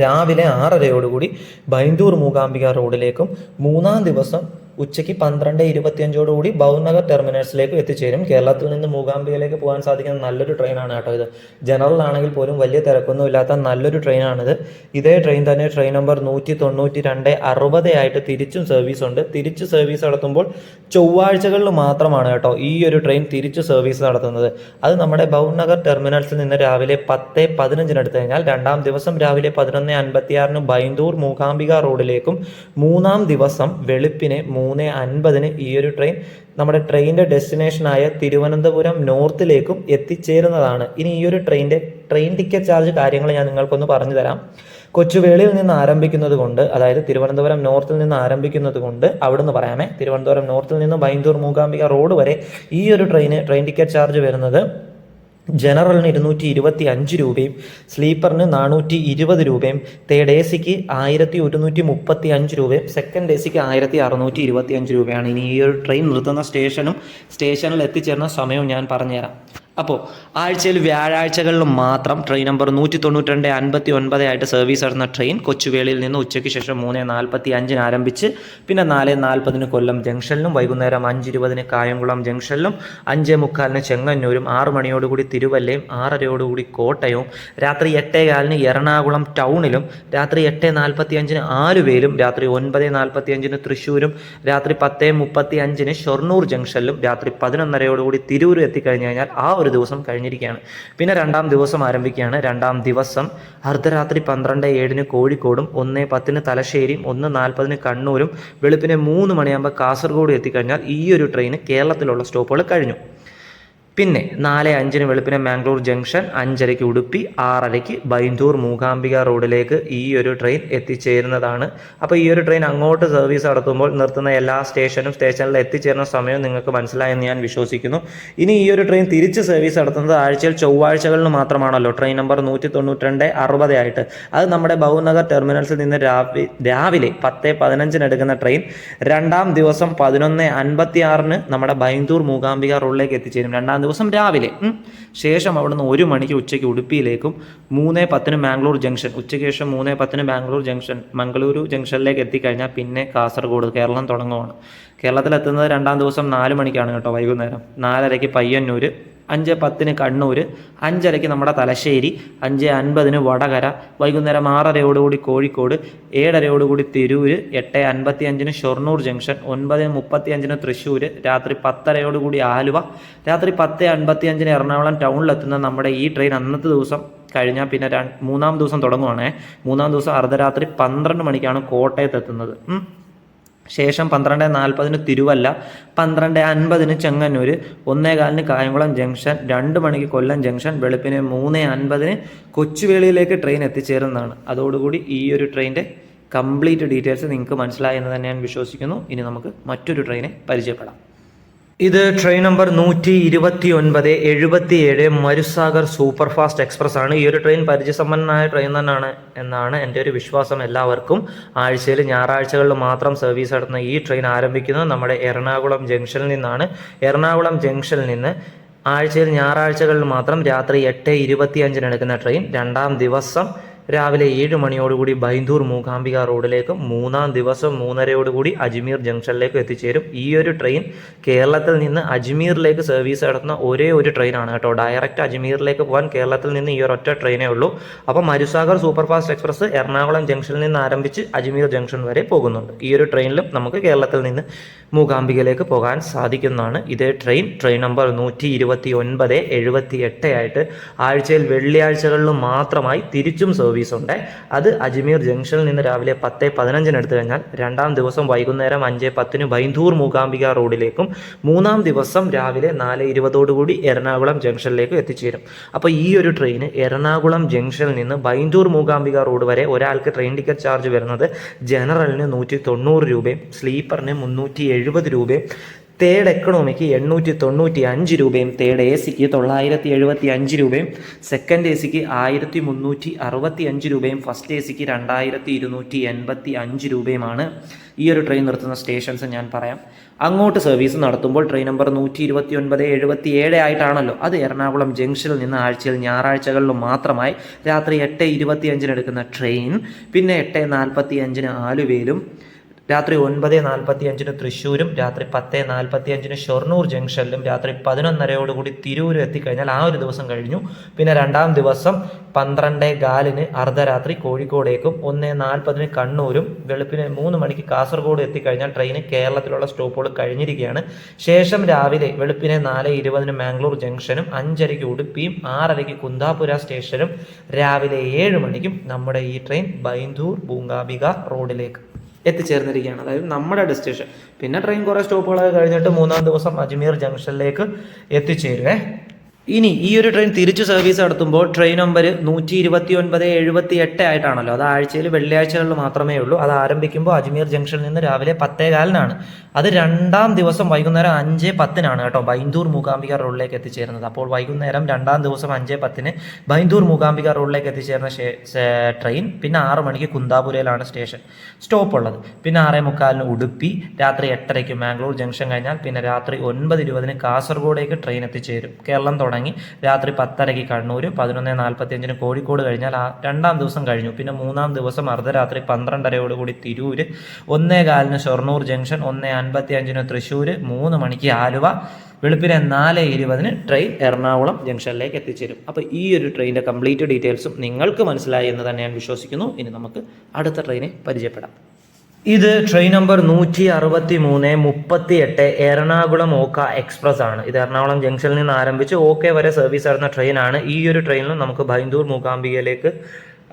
Speaker 1: രാവിലെ ആറരയോടുകൂടി ബൈന്ദൂർ മൂകാംബിക റോഡിലേക്കും മൂന്നാം ദിവസം ഉച്ചയ്ക്ക് പന്ത്രണ്ട് ഇരുപത്തിയഞ്ചോടുകൂടി ഭവനഗർ ടെർമിനൽസിലേക്ക് എത്തിച്ചേരും. കേരളത്തിൽ നിന്ന് മൂകാംബികയിലേക്ക് പോകാൻ സാധിക്കുന്ന നല്ലൊരു ട്രെയിനാണ് കേട്ടോ ഇത്. ജനറൽ ആണെങ്കിൽ പോലും വലിയ തിരക്കൊന്നും ഇല്ലാത്ത നല്ലൊരു ട്രെയിനാണിത്. ഇതേ ട്രെയിൻ തന്നെ ട്രെയിൻ നമ്പർ നൂറ്റി തൊണ്ണൂറ്റി രണ്ട് അറുപത് ആയിട്ട് തിരിച്ചും സർവീസ് ഉണ്ട്. തിരിച്ച് സർവീസ് നടത്തുമ്പോൾ ചൊവ്വാഴ്ചകളിൽ മാത്രമാണ് കേട്ടോ ഈ ഒരു ട്രെയിൻ തിരിച്ച് സർവീസ് നടത്തുന്നത്. അത് നമ്മുടെ ഭവനഗർ ടെർമിനൽസിൽ നിന്ന് രാവിലെ പത്ത് പതിനഞ്ചിന് എടുത്തു കഴിഞ്ഞാൽ രണ്ടാം ദിവസം രാവിലെ പതിനൊന്ന് അൻപത്തിയാറിന് ബൈന്ദൂർ മൂകാംബിക റോഡിലേക്കും മൂന്നാം ദിവസം വെളുപ്പിനെ മൂന്ന് അൻപതിന് ഈ ഒരു ട്രെയിൻ നമ്മുടെ ട്രെയിനിന്റെ ഡെസ്റ്റിനേഷനായ തിരുവനന്തപുരം നോർത്തിലേക്കും എത്തിച്ചേരുന്നതാണ്. ഇനി ഈ ഒരു ട്രെയിനിന്റെ ട്രെയിൻ ടിക്കറ്റ് ചാർജ് കാര്യങ്ങൾ ഞാൻ നിങ്ങൾക്കൊന്ന് പറഞ്ഞു തരാം. കൊച്ചുവേളിയിൽ നിന്ന് ആരംഭിക്കുന്നത് കൊണ്ട് അതായത് തിരുവനന്തപുരം നോർത്തിൽ നിന്ന് ആരംഭിക്കുന്നത് കൊണ്ട് അവിടുന്ന് പറയാമേ തിരുവനന്തപുരം നോർത്തിൽ നിന്ന് ബൈന്ദൂർ മൂകാംബിക റോഡ് വരെ ഈ ഒരു ട്രെയിന് ട്രെയിൻ ടിക്കറ്റ് ചാർജ് വരുന്നത് ജനറലിന് ഇരുന്നൂറ്റി ഇരുപത്തി അഞ്ച് രൂപയും സ്ലീപ്പറിന് നാനൂറ്റി ഇരുപത് രൂപയും തേർഡ് എ സിക്ക് ആയിരത്തി ഒരുന്നൂറ്റി മുപ്പത്തി അഞ്ച് രൂപയും സെക്കൻഡ് എ സിക്ക് ആയിരത്തി അറുന്നൂറ്റി ഇരുപത്തി അഞ്ച് രൂപയാണ്. ഇനി ഈ ഒരു ട്രെയിൻ നിർത്തുന്ന സ്റ്റേഷനും സ്റ്റേഷനിൽ എത്തിച്ചേർന്ന സമയവും ഞാൻ പറഞ്ഞുതരാം. അപ്പോൾ ആഴ്ചയിൽ വ്യാഴാഴ്ചകളിൽ മാത്രം ട്രെയിൻ നമ്പർ നൂറ്റി തൊണ്ണൂറ്റി രണ്ട് അൻപത്തി ഒൻപത് ആയിട്ട് സർവീസ് നടന്ന ട്രെയിൻ കൊച്ചുവേളിയിൽ നിന്ന് ഉച്ചയ്ക്ക് ശേഷം മൂന്ന് നാൽപ്പത്തി അഞ്ചിന് ആരംഭിച്ച് പിന്നെ നാല് നാൽപ്പതിന് കൊല്ലം ജംഗ്ഷനിലും വൈകുന്നേരം അഞ്ച് ഇരുപതിന് കായംകുളം ജംഗ്ഷനിലും അഞ്ച് മുക്കാലിന് ചെങ്ങന്നൂരും ആറ് മണിയോടുകൂടി തിരുവല്ലയും ആറരയോടുകൂടി കോട്ടയവും രാത്രി എട്ടേ കാലിന് എറണാകുളം ടൗണിലും രാത്രി എട്ട് നാൽപ്പത്തി അഞ്ചിന് ആലുവയിലും രാത്രി ഒൻപത് നാൽപ്പത്തി അഞ്ചിന് തൃശ്ശൂരും രാത്രി പത്ത് മുപ്പത്തി അഞ്ചിന് ഷൊർണൂർ ജംഗ്ഷനിലും രാത്രി പതിനൊന്നരയോടുകൂടി തിരൂർ എത്തിക്കഴിഞ്ഞ് കഴിഞ്ഞാൽ ആ ഒരു ദിവസം കഴിഞ്ഞിരിക്കുകയാണ്. പിന്നെ രണ്ടാം ദിവസം ആരംഭിക്കുകയാണ്. രണ്ടാം ദിവസം അർദ്ധരാത്രി പന്ത്രണ്ട് ഏഴിന് കോഴിക്കോടും ഒന്ന് പത്തിന് തലശ്ശേരിയും ഒന്ന് നാൽപ്പതിന് കണ്ണൂരും വെളുപ്പിനെ മൂന്ന് മണിയാകുമ്പോൾ കാസർഗോഡ് എത്തിക്കഴിഞ്ഞാൽ ഈ ഒരു ട്രെയിന് കേരളത്തിലുള്ള സ്റ്റോപ്പുകൾ കഴിഞ്ഞു. പിന്നെ നാല് അഞ്ചിന് വെളുപ്പിന് മാംഗ്ലൂർ ജംഗ്ഷൻ അഞ്ചരയ്ക്ക് ഉടുപ്പി ആറരയ്ക്ക് ബൈന്ദൂർ മൂകാംബിക റോഡിലേക്ക് ഈ ഒരു ട്രെയിൻ എത്തിച്ചേരുന്നതാണ്. അപ്പോൾ ഈ ഒരു ട്രെയിൻ അങ്ങോട്ട് സർവീസ് നടത്തുമ്പോൾ നിർത്തുന്ന എല്ലാ സ്റ്റേഷനും സ്റ്റേഷനിൽ എത്തിച്ചേരുന്ന സമയം നിങ്ങൾക്ക് മനസ്സിലായെന്ന് ഞാൻ വിശ്വസിക്കുന്നു. ഇനി ഈ ഒരു ട്രെയിൻ തിരിച്ച് സർവീസ് നടത്തുന്നത് ആഴ്ചയിൽ ചൊവ്വാഴ്ചകളിൽ മാത്രമാണല്ലോ. ട്രെയിൻ നമ്പർ നൂറ്റി തൊണ്ണൂറ്റി രണ്ട് അറുപത് ആയിട്ട്. അത് നമ്മുടെ ഭവനഗർ ടെർമിനൽസിൽ നിന്ന് രാവി രാവിലെ പത്ത് പതിനഞ്ചിന് എടുക്കുന്ന ട്രെയിൻ രണ്ടാം ദിവസം പതിനൊന്ന് അൻപത്തി ആറിന് നമ്മുടെ ബൈന്ദൂർ മൂകാംബിക റോഡിലേക്ക് എത്തിച്ചേരും. രണ്ടാം ദിവസം രാവിലെ ശേഷം ശേഷം അവിടുന്ന് ഒരു മണിക്ക് ഉച്ചയ്ക്ക് ഉടുപ്പിയിലേക്കും മൂന്ന് പത്തിന് മാംഗ്ലൂർ ജംഗ്ഷൻ ഉച്ചയ്ക്ക് ശേഷം മൂന്ന് പത്തിന് ബാംഗ്ലൂർ ജംഗ്ഷൻ മംഗളൂരു ജംഗ്ഷനിലേക്ക് എത്തിക്കഴിഞ്ഞാൽ പിന്നെ കാസർഗോഡ് കേരളം തുടങ്ങുവാണ്. കേരളത്തിലെത്തുന്നത് രണ്ടാം ദിവസം നാല് മണിക്കാണ് കേട്ടോ വൈകുന്നേരം. നാലരയ്ക്ക് പയ്യന്നൂർ അഞ്ച് പത്തിന് കണ്ണൂർ അഞ്ചരയ്ക്ക് നമ്മുടെ തലശ്ശേരി അഞ്ച് അൻപതിന് വടകര വൈകുന്നേരം ആറരയോടുകൂടി കോഴിക്കോട് ഏഴരയോടുകൂടി തിരൂർ എട്ട് അൻപത്തി അഞ്ചിന് ഷൊർണൂർ ജംഗ്ഷൻ ഒൻപത് മുപ്പത്തി അഞ്ചിന് തൃശ്ശൂർ രാത്രി പത്തരയോടുകൂടി ആലുവ രാത്രി പത്ത് അൻപത്തി അഞ്ചിന് എറണാകുളം ടൗണിലെത്തുന്ന നമ്മുടെ ഈ ട്രെയിൻ അന്നത്തെ ദിവസം കഴിഞ്ഞാൽ പിന്നെ മൂന്നാം ദിവസം തുടങ്ങുവാണേ. മൂന്നാം ദിവസം അർദ്ധരാത്രി പന്ത്രണ്ട് മണിക്കാണ് കോട്ടയത്ത് എത്തുന്നത്. ശേഷം പന്ത്രണ്ട് നാൽപ്പതിന് തിരുവല്ല പന്ത്രണ്ട് അൻപതിന് ചെങ്ങന്നൂർ ഒന്നേകാലിന് കായംകുളം ജംഗ്ഷൻ രണ്ട് മണിക്ക് കൊല്ലം ജംഗ്ഷൻ വെളുപ്പിന് മൂന്ന് അൻപതിന് കൊച്ചുവേളിയിലേക്ക് ട്രെയിൻ എത്തിച്ചേരുന്നതാണ്. അതോടുകൂടി ഈ ഒരു ട്രെയിനിന്റെ കംപ്ലീറ്റ് ഡീറ്റെയിൽസ് നിങ്ങൾക്ക് മനസ്സിലായി എന്ന് തന്നെ ഞാൻ വിശ്വസിക്കുന്നു. ഇനി നമുക്ക് മറ്റൊരു ട്രെയിനെ പരിചയപ്പെടാം. ഇത് ട്രെയിൻ നമ്പർ നൂറ്റി ഇരുപത്തി ഒൻപത് എഴുപത്തി ഏഴ് മരുസാഗർ സൂപ്പർ ഫാസ്റ്റ് എക്സ്പ്രസ് ആണ്. ഈ ഒരു ട്രെയിൻ പരിചയസമ്പന്നമായ ട്രെയിൻ തന്നെയാണ് എന്നാണ് എന്റെ ഒരു വിശ്വാസം എല്ലാവർക്കും. ആഴ്ചയിൽ ഞായറാഴ്ചകളിൽ മാത്രം സർവീസ് നടത്തുന്ന ഈ ട്രെയിൻ ആരംഭിക്കുന്നത് നമ്മുടെ എറണാകുളം ജംഗ്ഷനിൽ നിന്നാണ്. എറണാകുളം ജംഗ്ഷനിൽ നിന്ന് ആഴ്ചയിൽ ഞായറാഴ്ചകളിൽ മാത്രം രാത്രി എട്ട് ഇരുപത്തി അഞ്ചിന് എടുക്കുന്ന ട്രെയിൻ രണ്ടാം ദിവസം രാവിലെ ഏഴ് മണിയോടുകൂടി ബൈന്ദൂർ മൂകാംബിക റോഡിലേക്കും മൂന്നാം ദിവസം മൂന്നരയോടുകൂടി അജ്മീർ ജംഗ്ഷനിലേക്കും എത്തിച്ചേരും. ഈ ഒരു ട്രെയിൻ കേരളത്തിൽ നിന്ന് അജ്മീറിലേക്ക് സർവീസ് നടത്തുന്ന ഒരേ ഒരു ട്രെയിനാണ് കേട്ടോ. ഡയറക്റ്റ് അജ്മീറിലേക്ക് പോകാൻ കേരളത്തിൽ നിന്ന് ഈ ഒറ്റ ട്രെയിനേ ഉള്ളൂ. അപ്പോൾ മരുസാഗർ സൂപ്പർഫാസ്റ്റ് എക്സ്പ്രസ് എറണാകുളം ജംഗ്ഷനിൽ നിന്ന് ആരംഭിച്ച് അജ്മീർ ജംഗ്ഷൻ വരെ പോകുന്നുണ്ട്. ഈ ഒരു ട്രെയിനിലും നമുക്ക് കേരളത്തിൽ നിന്ന് മൂകാംബികയിലേക്ക് പോകാൻ സാധിക്കുന്നതാണ്. ഇതേ ട്രെയിൻ ട്രെയിൻ നമ്പർ നൂറ്റി ഇരുപത്തി ഒൻപത് എഴുപത്തി എട്ട് ആയിട്ട് ആഴ്ചയിൽ വെള്ളിയാഴ്ചകളിലും മാത്രമായി തിരിച്ചും സർവീസ് ഉണ്ട് അത് അജ്മീർ ജംഗ്ഷനിൽ നിന്ന് രാവിലെ പത്ത് പതിനഞ്ചിന് എടുത്തു കഴിഞ്ഞാൽ രണ്ടാം ദിവസം വൈകുന്നേരം അഞ്ച് പത്തിന് ബൈന്ദൂർ മൂകാംബിക റോഡിലേക്കും മൂന്നാം ദിവസം രാവിലെ നാല് ഇരുപതോടുകൂടി എറണാകുളം ജംഗ്ഷനിലേക്കും എത്തിച്ചേരും. അപ്പോൾ ഈ ഒരു ട്രെയിൻ എറണാകുളം ജംഗ്ഷനിൽ നിന്ന് ബൈന്ദൂർ മൂകാംബിക റോഡ് വരെ ഒരാൾക്ക് ട്രെയിൻ ടിക്കറ്റ് ചാർജ് വരുന്നത് ജനറലിന് നൂറ്റി തൊണ്ണൂറ് രൂപയും സ്ലീപ്പറിന് മുന്നൂറ്റി എഴുപത് രൂപയും തേർഡ് എക്കണോമിക്ക് എണ്ണൂറ്റി തൊണ്ണൂറ്റി അഞ്ച് രൂപയും തേർഡ് എ സിക്ക് തൊള്ളായിരത്തി എഴുപത്തി അഞ്ച് രൂപയും സെക്കൻഡ് എ സിക്ക് ആയിരത്തി മുന്നൂറ്റി അറുപത്തി അഞ്ച് രൂപയും ഫസ്റ്റ് എ സിക്ക് രണ്ടായിരത്തി ഇരുന്നൂറ്റി എൺപത്തി അഞ്ച് രൂപയുമാണ്. ഈ ഒരു ട്രെയിൻ നിർത്തുന്ന സ്റ്റേഷൻസ് ഞാൻ പറയാം. അങ്ങോട്ട് സർവീസ് നടത്തുമ്പോൾ ട്രെയിൻ നമ്പർ നൂറ്റി ഇരുപത്തി ഒൻപത് എഴുപത്തി ഏഴ് ആയിട്ടാണല്ലോ. അത് എറണാകുളം ജംഗ്ഷനിൽ നിന്ന് ആഴ്ചയിൽ ഞായറാഴ്ചകളിലും മാത്രമായി രാത്രി എട്ട് ഇരുപത്തി അഞ്ചിന് എടുക്കുന്ന ട്രെയിൻ പിന്നെ എട്ട് നാൽപ്പത്തി അഞ്ചിന് ആലുവയിലും രാത്രി ഒൻപത് നാൽപ്പത്തി അഞ്ചിന് തൃശ്ശൂരും രാത്രി പത്ത് നാൽപ്പത്തി അഞ്ചിന് ഷൊർണൂർ ജംഗ്ഷനിലും രാത്രി പതിനൊന്നരയോടുകൂടി തിരൂരും എത്തിക്കഴിഞ്ഞാൽ ആ ഒരു ദിവസം കഴിഞ്ഞു. പിന്നെ രണ്ടാം ദിവസം പന്ത്രണ്ട് കാലിന് അർദ്ധരാത്രി കോഴിക്കോടേക്കും ഒന്ന് നാൽപ്പതിന് കണ്ണൂരും വെളുപ്പിന് മൂന്ന് മണിക്ക് കാസർഗോഡ് എത്തിക്കഴിഞ്ഞാൽ ട്രെയിന് കേരളത്തിലുള്ള സ്റ്റോപ്പുകൾ കഴിഞ്ഞിരിക്കുകയാണ്. ശേഷം രാവിലെ വെളുപ്പിനെ നാല് ഇരുപതിന് മാംഗ്ലൂർ ജംഗ്ഷനും അഞ്ചരയ്ക്ക് ഉടുപ്പിയും ആറരയ്ക്ക് കുന്താപുര സ്റ്റേഷനും രാവിലെ ഏഴ് മണിക്കും നമ്മുടെ ഈ ട്രെയിൻ ബൈന്ദൂർ ബൂങ്കാബിക റോഡിലേക്ക് എത്തിച്ചേർന്നിരിക്കുകയാണ്. അതായത് നമ്മുടെ ഡെസ്റ്റിനേഷൻ പിന്നെ ട്രെയിൻ കുറേ സ്റ്റോപ്പുകളൊക്കെ കഴിഞ്ഞിട്ട് മൂന്നാം ദിവസം അജ്മീർ ജംഗ്ഷനിലേക്ക് എത്തിച്ചേരുവേ. ഇനി ഈ ഒരു ട്രെയിൻ തിരിച്ചു സർവീസ് നടത്തുമ്പോൾ ട്രെയിൻ നമ്പർ നൂറ്റി ഇരുപത്തി ഒൻപത് എഴുപത്തി എട്ട് ആയിട്ടാണല്ലോ. അത് ആഴ്ചയിൽ വെള്ളിയാഴ്ചകളിൽ മാത്രമേ ഉള്ളൂ. അത് ആരംഭിക്കുമ്പോൾ അജ്മീർ ജംഗ്ഷനിൽ നിന്ന് രാവിലെ പത്തേ കാലിനാണ് അത് രണ്ടാം ദിവസം വൈകുന്നേരം അഞ്ച് പത്തിനാണ് കേട്ടോ ബൈന്ദൂർ മൂകാംബിക റോഡിലേക്ക് എത്തിച്ചേരുന്നത്. അപ്പോൾ വൈകുന്നേരം രണ്ടാം ദിവസം അഞ്ച് പത്തിന് ബൈന്ദൂർ മൂകാംബിക റോഡിലേക്ക് ശേ- ട്രെയിൻ പിന്നെ ആറ് മണിക്ക് കുന്താപുരയിലാണ് സ്റ്റേഷൻ സ്റ്റോപ്പ് ഉള്ളത്. പിന്നെ ആറേ മുക്കാലിന് ഉടുപ്പി രാത്രി എട്ടരയ്ക്ക് മാംഗ്ലൂർ ജംഗ്ഷൻ കഴിഞ്ഞാൽ പിന്നെ രാത്രി ഒൻപത് ഇരുപതിന് കാസർഗോഡേക്ക് ട്രെയിൻ എത്തിച്ചേരും. കേരളം തുടങ്ങി. രാത്രി പത്തരയ്ക്ക് കണ്ണൂർ പതിനൊന്ന് നാൽപ്പത്തി അഞ്ചിന് കോഴിക്കോട് കഴിഞ്ഞാൽ ആ രണ്ടാം ദിവസം കഴിഞ്ഞു. പിന്നെ മൂന്നാം ദിവസം അർദ്ധരാത്രി പന്ത്രണ്ടരയോടുകൂടി തിരൂര് ഒന്നേ കാലിന് ഷൊർണൂർ ജംഗ്ഷൻ ഒന്നേ അൻപത്തി അഞ്ചിന് തൃശ്ശൂർ മൂന്ന് മണിക്ക് ആലുവ വെളുപ്പിനെ നാല് ഇരുപതിന് ട്രെയിൻ എറണാകുളം ജംഗ്ഷനിലേക്ക് എത്തിച്ചേരും. അപ്പോൾ ഈ ഒരു ട്രെയിനിന്റെ കംപ്ലീറ്റ് ഡീറ്റെയിൽസും നിങ്ങൾക്ക് മനസ്സിലായി എന്ന് തന്നെ ഞാൻ വിശ്വസിക്കുന്നു. ഇനി നമുക്ക് അടുത്ത ട്രെയിനെ പരിചയപ്പെടാം. ഇത് ട്രെയിൻ നമ്പർ നൂറ്റി അറുപത്തി മൂന്ന് മുപ്പത്തി എട്ട് എറണാകുളം ഓക്ക എക്സ്പ്രസ് ആണ്. ഇത് എറണാകുളം ജംഗ്ഷനിൽ നിന്ന് ആരംഭിച്ച് ഓക്കെ വരെ സർവീസ് നടന്ന ട്രെയിനാണ് ഈ ഒരു ട്രെയിനിൽ നമുക്ക് ബൈന്ദൂർ മൂകാംബികയിലേക്ക്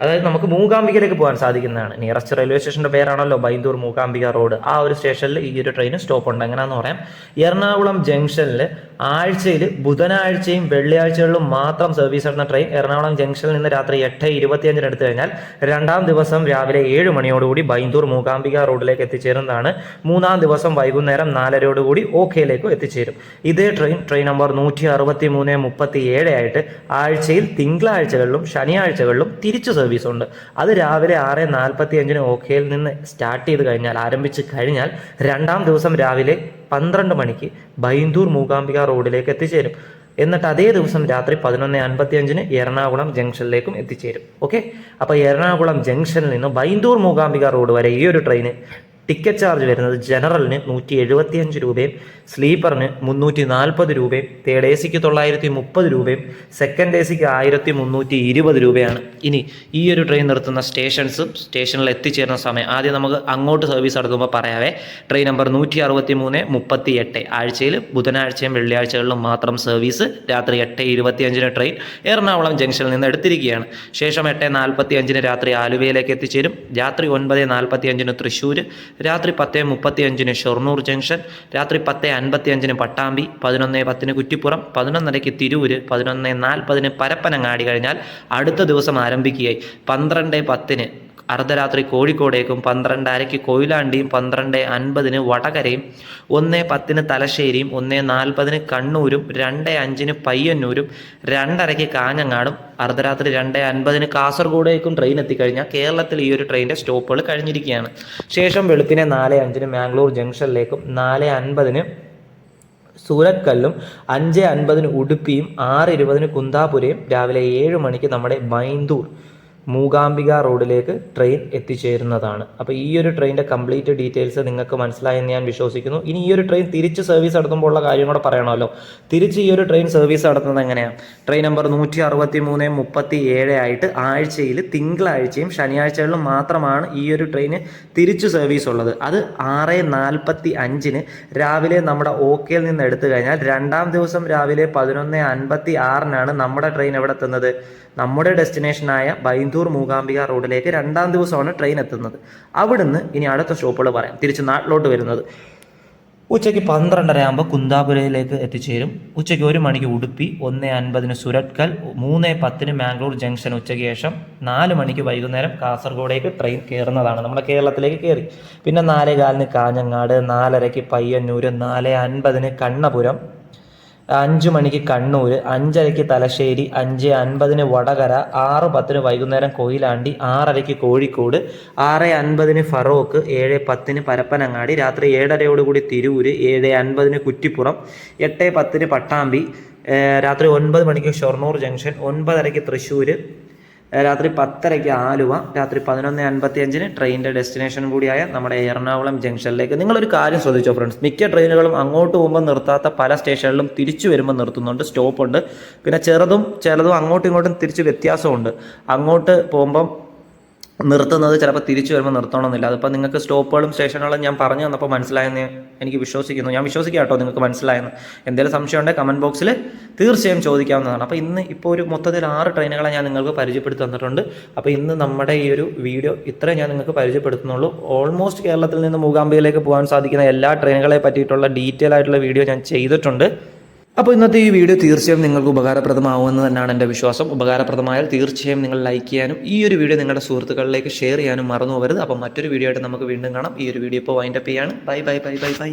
Speaker 1: അതായത് നമുക്ക് മൂകാംബികയിലേക്ക് പോകാൻ സാധിക്കുന്നതാണ്. നിയറസ്റ്റ് റെയിൽവേ സ്റ്റേഷന്റെ പേരാണല്ലോ ബൈന്ദൂർ മൂകാംബിക റോഡ് ആ ഒരു സ്റ്റേഷനിൽ ഈ ഒരു ട്രെയിൻ സ്റ്റോപ്പ് ഉണ്ട്. എങ്ങനെയാന്ന് പറയാം? എറണാകുളം ജംഗ്ഷനിൽ ആഴ്ചയിൽ ബുധനാഴ്ചയും വെള്ളിയാഴ്ചകളിലും മാത്രം സർവീസ് നടന്ന ട്രെയിൻ എറണാകുളം ജംഗ്ഷനിൽ നിന്ന് രാത്രി എട്ട് ഇരുപത്തിയഞ്ചിന് എടുത്തു കഴിഞ്ഞാൽ രണ്ടാം ദിവസം രാവിലെ ഏഴ് മണിയോടുകൂടി ബൈന്ദൂർ മൂകാംബിക റോഡിലേക്ക് എത്തിച്ചേരുന്നതാണ്. മൂന്നാം ദിവസം വൈകുന്നേരം നാലരയോടുകൂടി ഓഖയിലേക്കും എത്തിച്ചേരും. ഇതേ ട്രെയിൻ ട്രെയിൻ നമ്പർ നൂറ്റി അറുപത്തി മൂന്ന് മുപ്പത്തി ഏഴ് ആയിട്ട് ആഴ്ചയിൽ തിങ്കളാഴ്ചകളിലും ശനിയാഴ്ചകളിലും തിരിച്ചു സർവീസ് ഉണ്ട്. അത് രാവിലെ ആറ് നാൽപ്പത്തി അഞ്ചിന് ഓഖയിൽ നിന്ന് സ്റ്റാർട്ട് ചെയ്ത് കഴിഞ്ഞാൽ ആരംഭിച്ച് കഴിഞ്ഞാൽ രണ്ടാം ദിവസം രാവിലെ പന്ത്രണ്ട് മണിക്ക് ബൈന്ദൂർ മൂകാംബിക റോഡിലേക്ക് എത്തിച്ചേരും. എന്നിട്ട് അതേ ദിവസം രാത്രി പതിനൊന്ന് അൻപത്തി അഞ്ചിന് എറണാകുളം ജംഗ്ഷനിലേക്കും എത്തിച്ചേരും. ഓക്കെ? അപ്പോൾ എറണാകുളം ജംഗ്ഷനിൽ നിന്ന് ബൈന്ദൂർ മൂകാംബിക റോഡ് വരെ ഈ ഒരു ട്രെയിന് ടിക്കറ്റ് ചാർജ് വരുന്നത് ജനറലിന് നൂറ്റി എഴുപത്തിയഞ്ച് രൂപയും സ്ലീപ്പറിന് മുന്നൂറ്റി നാൽപ്പത് രൂപയും തേർഡ് എ സിക്ക് തൊള്ളായിരത്തി മുപ്പത് രൂപയും സെക്കൻഡ് എ സിക്ക് ആയിരത്തി മുന്നൂറ്റി ഇരുപത് രൂപയാണ്. ഇനി ഈ ഒരു ട്രെയിൻ നിർത്തുന്ന സ്റ്റേഷൻസും സ്റ്റേഷനിൽ എത്തിച്ചേരുന്ന സമയം. ആദ്യം നമുക്ക് അങ്ങോട്ട് സർവീസ് നടത്തുമ്പോൾ പറയാവേ ട്രെയിൻ നമ്പർ നൂറ്റി അറുപത്തി മൂന്ന് മുപ്പത്തി എട്ട് ആഴ്ചയിൽ ബുധനാഴ്ചയും വെള്ളിയാഴ്ചകളിലും മാത്രം സർവീസ് രാത്രി എട്ട് ഇരുപത്തിയഞ്ചിന് ട്രെയിൻ എറണാകുളം ജംഗ്ഷനിൽ നിന്ന് എടുത്തിരിക്കുകയാണ്. ശേഷം എട്ട് നാൽപ്പത്തി അഞ്ചിന് രാത്രി ആലുവയിലേക്ക് എത്തിച്ചേരും. രാത്രി ഒൻപത് നാൽപ്പത്തി അഞ്ചിന് തൃശ്ശൂർ രാത്രി പത്ത് മുപ്പത്തി അഞ്ചിന് ഷൊർണൂർ ജംഗ്ഷൻ രാത്രി പത്ത് അൻപത്തി അഞ്ചിന് പട്ടാമ്പി പതിനൊന്ന് പത്തിന് കുറ്റിപ്പുറം പതിനൊന്നരയ്ക്ക് തിരൂര് പതിനൊന്ന് നാൽപ്പതിന് പരപ്പനങ്ങാടി കഴിഞ്ഞാൽ അടുത്ത ദിവസം ആരംഭിക്കുകയായി. പന്ത്രണ്ട് പത്തിന് അർദ്ധരാത്രി കോഴിക്കോടേക്കും പന്ത്രണ്ടരയ്ക്ക് കൊയിലാണ്ടിയും പന്ത്രണ്ട് അൻപതിന് വടകരയും ഒന്ന് പത്തിന് തലശ്ശേരിയും ഒന്ന് നാൽപ്പതിന് കണ്ണൂരും രണ്ട് അഞ്ചിന് പയ്യന്നൂരും രണ്ടരയ്ക്ക് കാഞ്ഞങ്ങാടും അർദ്ധരാത്രി രണ്ട് അൻപതിന് കാസർഗോഡേക്കും ട്രെയിൻ എത്തിക്കഴിഞ്ഞാൽ കേരളത്തിൽ ഈ ഒരു ട്രെയിനിന്റെ സ്റ്റോപ്പുകൾ കഴിഞ്ഞിരിക്കുകയാണ്. ശേഷം വെളുപ്പിനെ നാല് അഞ്ചിന് മാംഗ്ലൂർ ജംഗ്ഷനിലേക്കും നാല് അൻപതിന് സൂരത്കല്ലും അഞ്ച് അൻപതിന് ഉടുപ്പിയും ആറ് ഇരുപതിന് കുന്താപുരയും രാവിലെ ഏഴ് മണിക്ക് നമ്മുടെ ബൈന്ദൂർ മൂകാംബിക റോഡിലേക്ക് ട്രെയിൻ എത്തിച്ചേരുന്നതാണ്. അപ്പോൾ ഈ ഒരു ട്രെയിനിന്റെ കംപ്ലീറ്റ് ഡീറ്റെയിൽസ് നിങ്ങൾക്ക് മനസ്സിലായെന്ന് ഞാൻ വിശ്വസിക്കുന്നു. ഇനി ഈ ഒരു ട്രെയിൻ തിരിച്ച് സർവീസ് നടത്തുമ്പോൾ ഉള്ള കാര്യം കൂടെ പറയണമല്ലോ. തിരിച്ച് ഈ ഒരു ട്രെയിൻ സർവീസ് നടത്തുന്നത് എങ്ങനെയാണ് ട്രെയിൻ നമ്പർ നൂറ്റി അറുപത്തി മൂന്ന് മുപ്പത്തി ഏഴ് ആയിട്ട് ആഴ്ചയിൽ തിങ്കളാഴ്ചയും ശനിയാഴ്ചകളിലും മാത്രമാണ് ഈ ഒരു ട്രെയിന് തിരിച്ച് സർവീസ് ഉള്ളത്. അത് ആറ് നാൽപ്പത്തി അഞ്ചിന് രാവിലെ നമ്മുടെ ഓക്കെയിൽ നിന്ന് എടുത്തു കഴിഞ്ഞാൽ രണ്ടാം ദിവസം രാവിലെ പതിനൊന്ന് അൻപത്തി ആറിനാണ് നമ്മുടെ ട്രെയിൻ എവിടെ എത്തുന്നത്? നമ്മുടെ ഡെസ്റ്റിനേഷനായ ബൈന്ദൂർ മൂകാംബിക റോഡിലേക്ക് രണ്ടാം ദിവസമാണ് ട്രെയിൻ എത്തുന്നത്. അവിടുന്ന് ഇനി അടുത്ത സ്റ്റോപ്പുകൾ പറയാം. തിരിച്ച് നാട്ടിലോട്ട് വരുന്നത്. ഉച്ചയ്ക്ക് പന്ത്രണ്ടര ആകുമ്പോൾ കുന്താപുരയിലേക്ക് എത്തിച്ചേരും. ഉച്ചയ്ക്ക് ഒരു മണിക്ക് ഉടുപ്പി ഒന്ന് അൻപതിന് സുരത്കൽ മൂന്ന് പത്തിന് മാംഗ്ലൂർ ജംഗ്ഷൻ ഉച്ചയ്ക്ക് ശേഷം നാല് മണിക്ക് വൈകുന്നേരം കാസർഗോഡേക്ക് ട്രെയിൻ കയറുന്നതാണ് നമ്മുടെ കേരളത്തിലേക്ക് കയറി. പിന്നെ നാലേ കാലിന് കാഞ്ഞങ്ങാട് നാലരയ്ക്ക് പയ്യന്നൂർ നാല് അൻപതിന് കണ്ണപുരം അഞ്ച് മണിക്ക് കണ്ണൂർ അഞ്ചരയ്ക്ക് തലശ്ശേരി അഞ്ച് അൻപതിന് വടകര ആറ് പത്തിന് വൈകുന്നേരം കൊയിലാണ്ടി ആറരയ്ക്ക് കോഴിക്കോട് ആറ് അൻപതിന് ഫറോക്ക് ഏഴ് പത്തിന് പരപ്പനങ്ങാടി രാത്രി ഏഴരയോടുകൂടി തിരൂര് ഏഴ് അൻപതിന് കുറ്റിപ്പുറം എട്ട് പത്തിന് പട്ടാമ്പി രാത്രി ഒൻപത് മണിക്ക് ഷൊർണൂർ ജംഗ്ഷൻ ഒൻപതരയ്ക്ക് തൃശ്ശൂർ രാത്രി പത്തരയ്ക്ക് ആലുവ രാത്രി പതിനൊന്ന് അൻപത്തി അഞ്ചിന് ട്രെയിനിന്റെ ഡെസ്റ്റിനേഷൻ കൂടിയായ നമ്മുടെ എറണാകുളം ജംഗ്ഷനിലേക്ക്. നിങ്ങളൊരു കാര്യം ശ്രദ്ധിച്ചോ ഫ്രണ്ട്സ് മിക്ക ട്രെയിനുകളും അങ്ങോട്ട് പോകുമ്പോൾ നിർത്താത്ത പല സ്റ്റേഷനിലും തിരിച്ചു വരുമ്പോൾ നിർത്തുന്നുണ്ട് സ്റ്റോപ്പുണ്ട്. പിന്നെ ചെറുതും ചിലതും അങ്ങോട്ടും ഇങ്ങോട്ടും തിരിച്ച് വ്യത്യാസമുണ്ട്. അങ്ങോട്ട് പോകുമ്പം നിർത്തുന്നത് ചിലപ്പോൾ തിരിച്ചു വരുമ്പോൾ നിർത്തണമെന്നില്ല. അതിപ്പോൾ നിങ്ങൾക്ക് സ്റ്റോപ്പുകളും സ്റ്റേഷനുകളും ഞാൻ പറഞ്ഞു തന്നപ്പോൾ മനസ്സിലായെന്ന് എനിക്ക് വിശ്വസിക്കുന്നു. ഞാൻ വിശ്വസിക്കാം കേട്ടോ നിങ്ങൾക്ക് മനസ്സിലായെന്ന്. എന്തെങ്കിലും സംശയം ഉണ്ടെങ്കിൽ കമന്റ് ബോക്സിൽ തീർച്ചയായും ചോദിക്കാവുന്നതാണ്. അപ്പോൾ ഇന്ന് ഇപ്പോൾ ഒരു മൊത്തത്തിൽ ആറ് ട്രെയിനുകളെ ഞാൻ നിങ്ങൾക്ക് പരിചയപ്പെടുത്തി തന്നിട്ടുണ്ട്. അപ്പോൾ ഇന്ന് നമ്മുടെ ഈ ഒരു വീഡിയോ ഇത്രയും ഞാൻ നിങ്ങൾക്ക് പരിചയപ്പെടുത്തുന്നുള്ളൂ. ഓൾമോസ്റ്റ് കേരളത്തിൽ നിന്ന് മൂകാംബികയിലേക്ക് പോകാൻ സാധിക്കുന്ന എല്ലാ ട്രെയിനുകളെ പറ്റിയിട്ടുള്ള ഡീറ്റെയിൽ ആയിട്ടുള്ള വീഡിയോ ഞാൻ ചെയ്തിട്ടുണ്ട്. അപ്പോൾ ഇന്നത്തെ ഈ വീഡിയോ തീർച്ചയായും നിങ്ങൾക്ക് ഉപകാരപ്രദമാവുമെന്ന് തന്നെയാണ് എന്റെ വിശ്വാസം. ഉപകാരപ്രദമായാൽ തീർച്ചയായും നിങ്ങൾ ലൈക്ക് ചെയ്യാനും ഈ ഒരു വീഡിയോ നിങ്ങളുടെ സുഹൃത്തുക്കളിലേക്ക് ഷെയർ ചെയ്യാനും മറന്നു പോകരുത്. അപ്പോൾ മറ്റൊരു വീഡിയോ ആയിട്ട് നമുക്ക് വീണ്ടും കാണാം. ഈ ഒരു വീഡിയോ ഇപ്പോൾ വൈൻഡപ്പ് ചെയ്യാണ്. Bye bye bye bye bye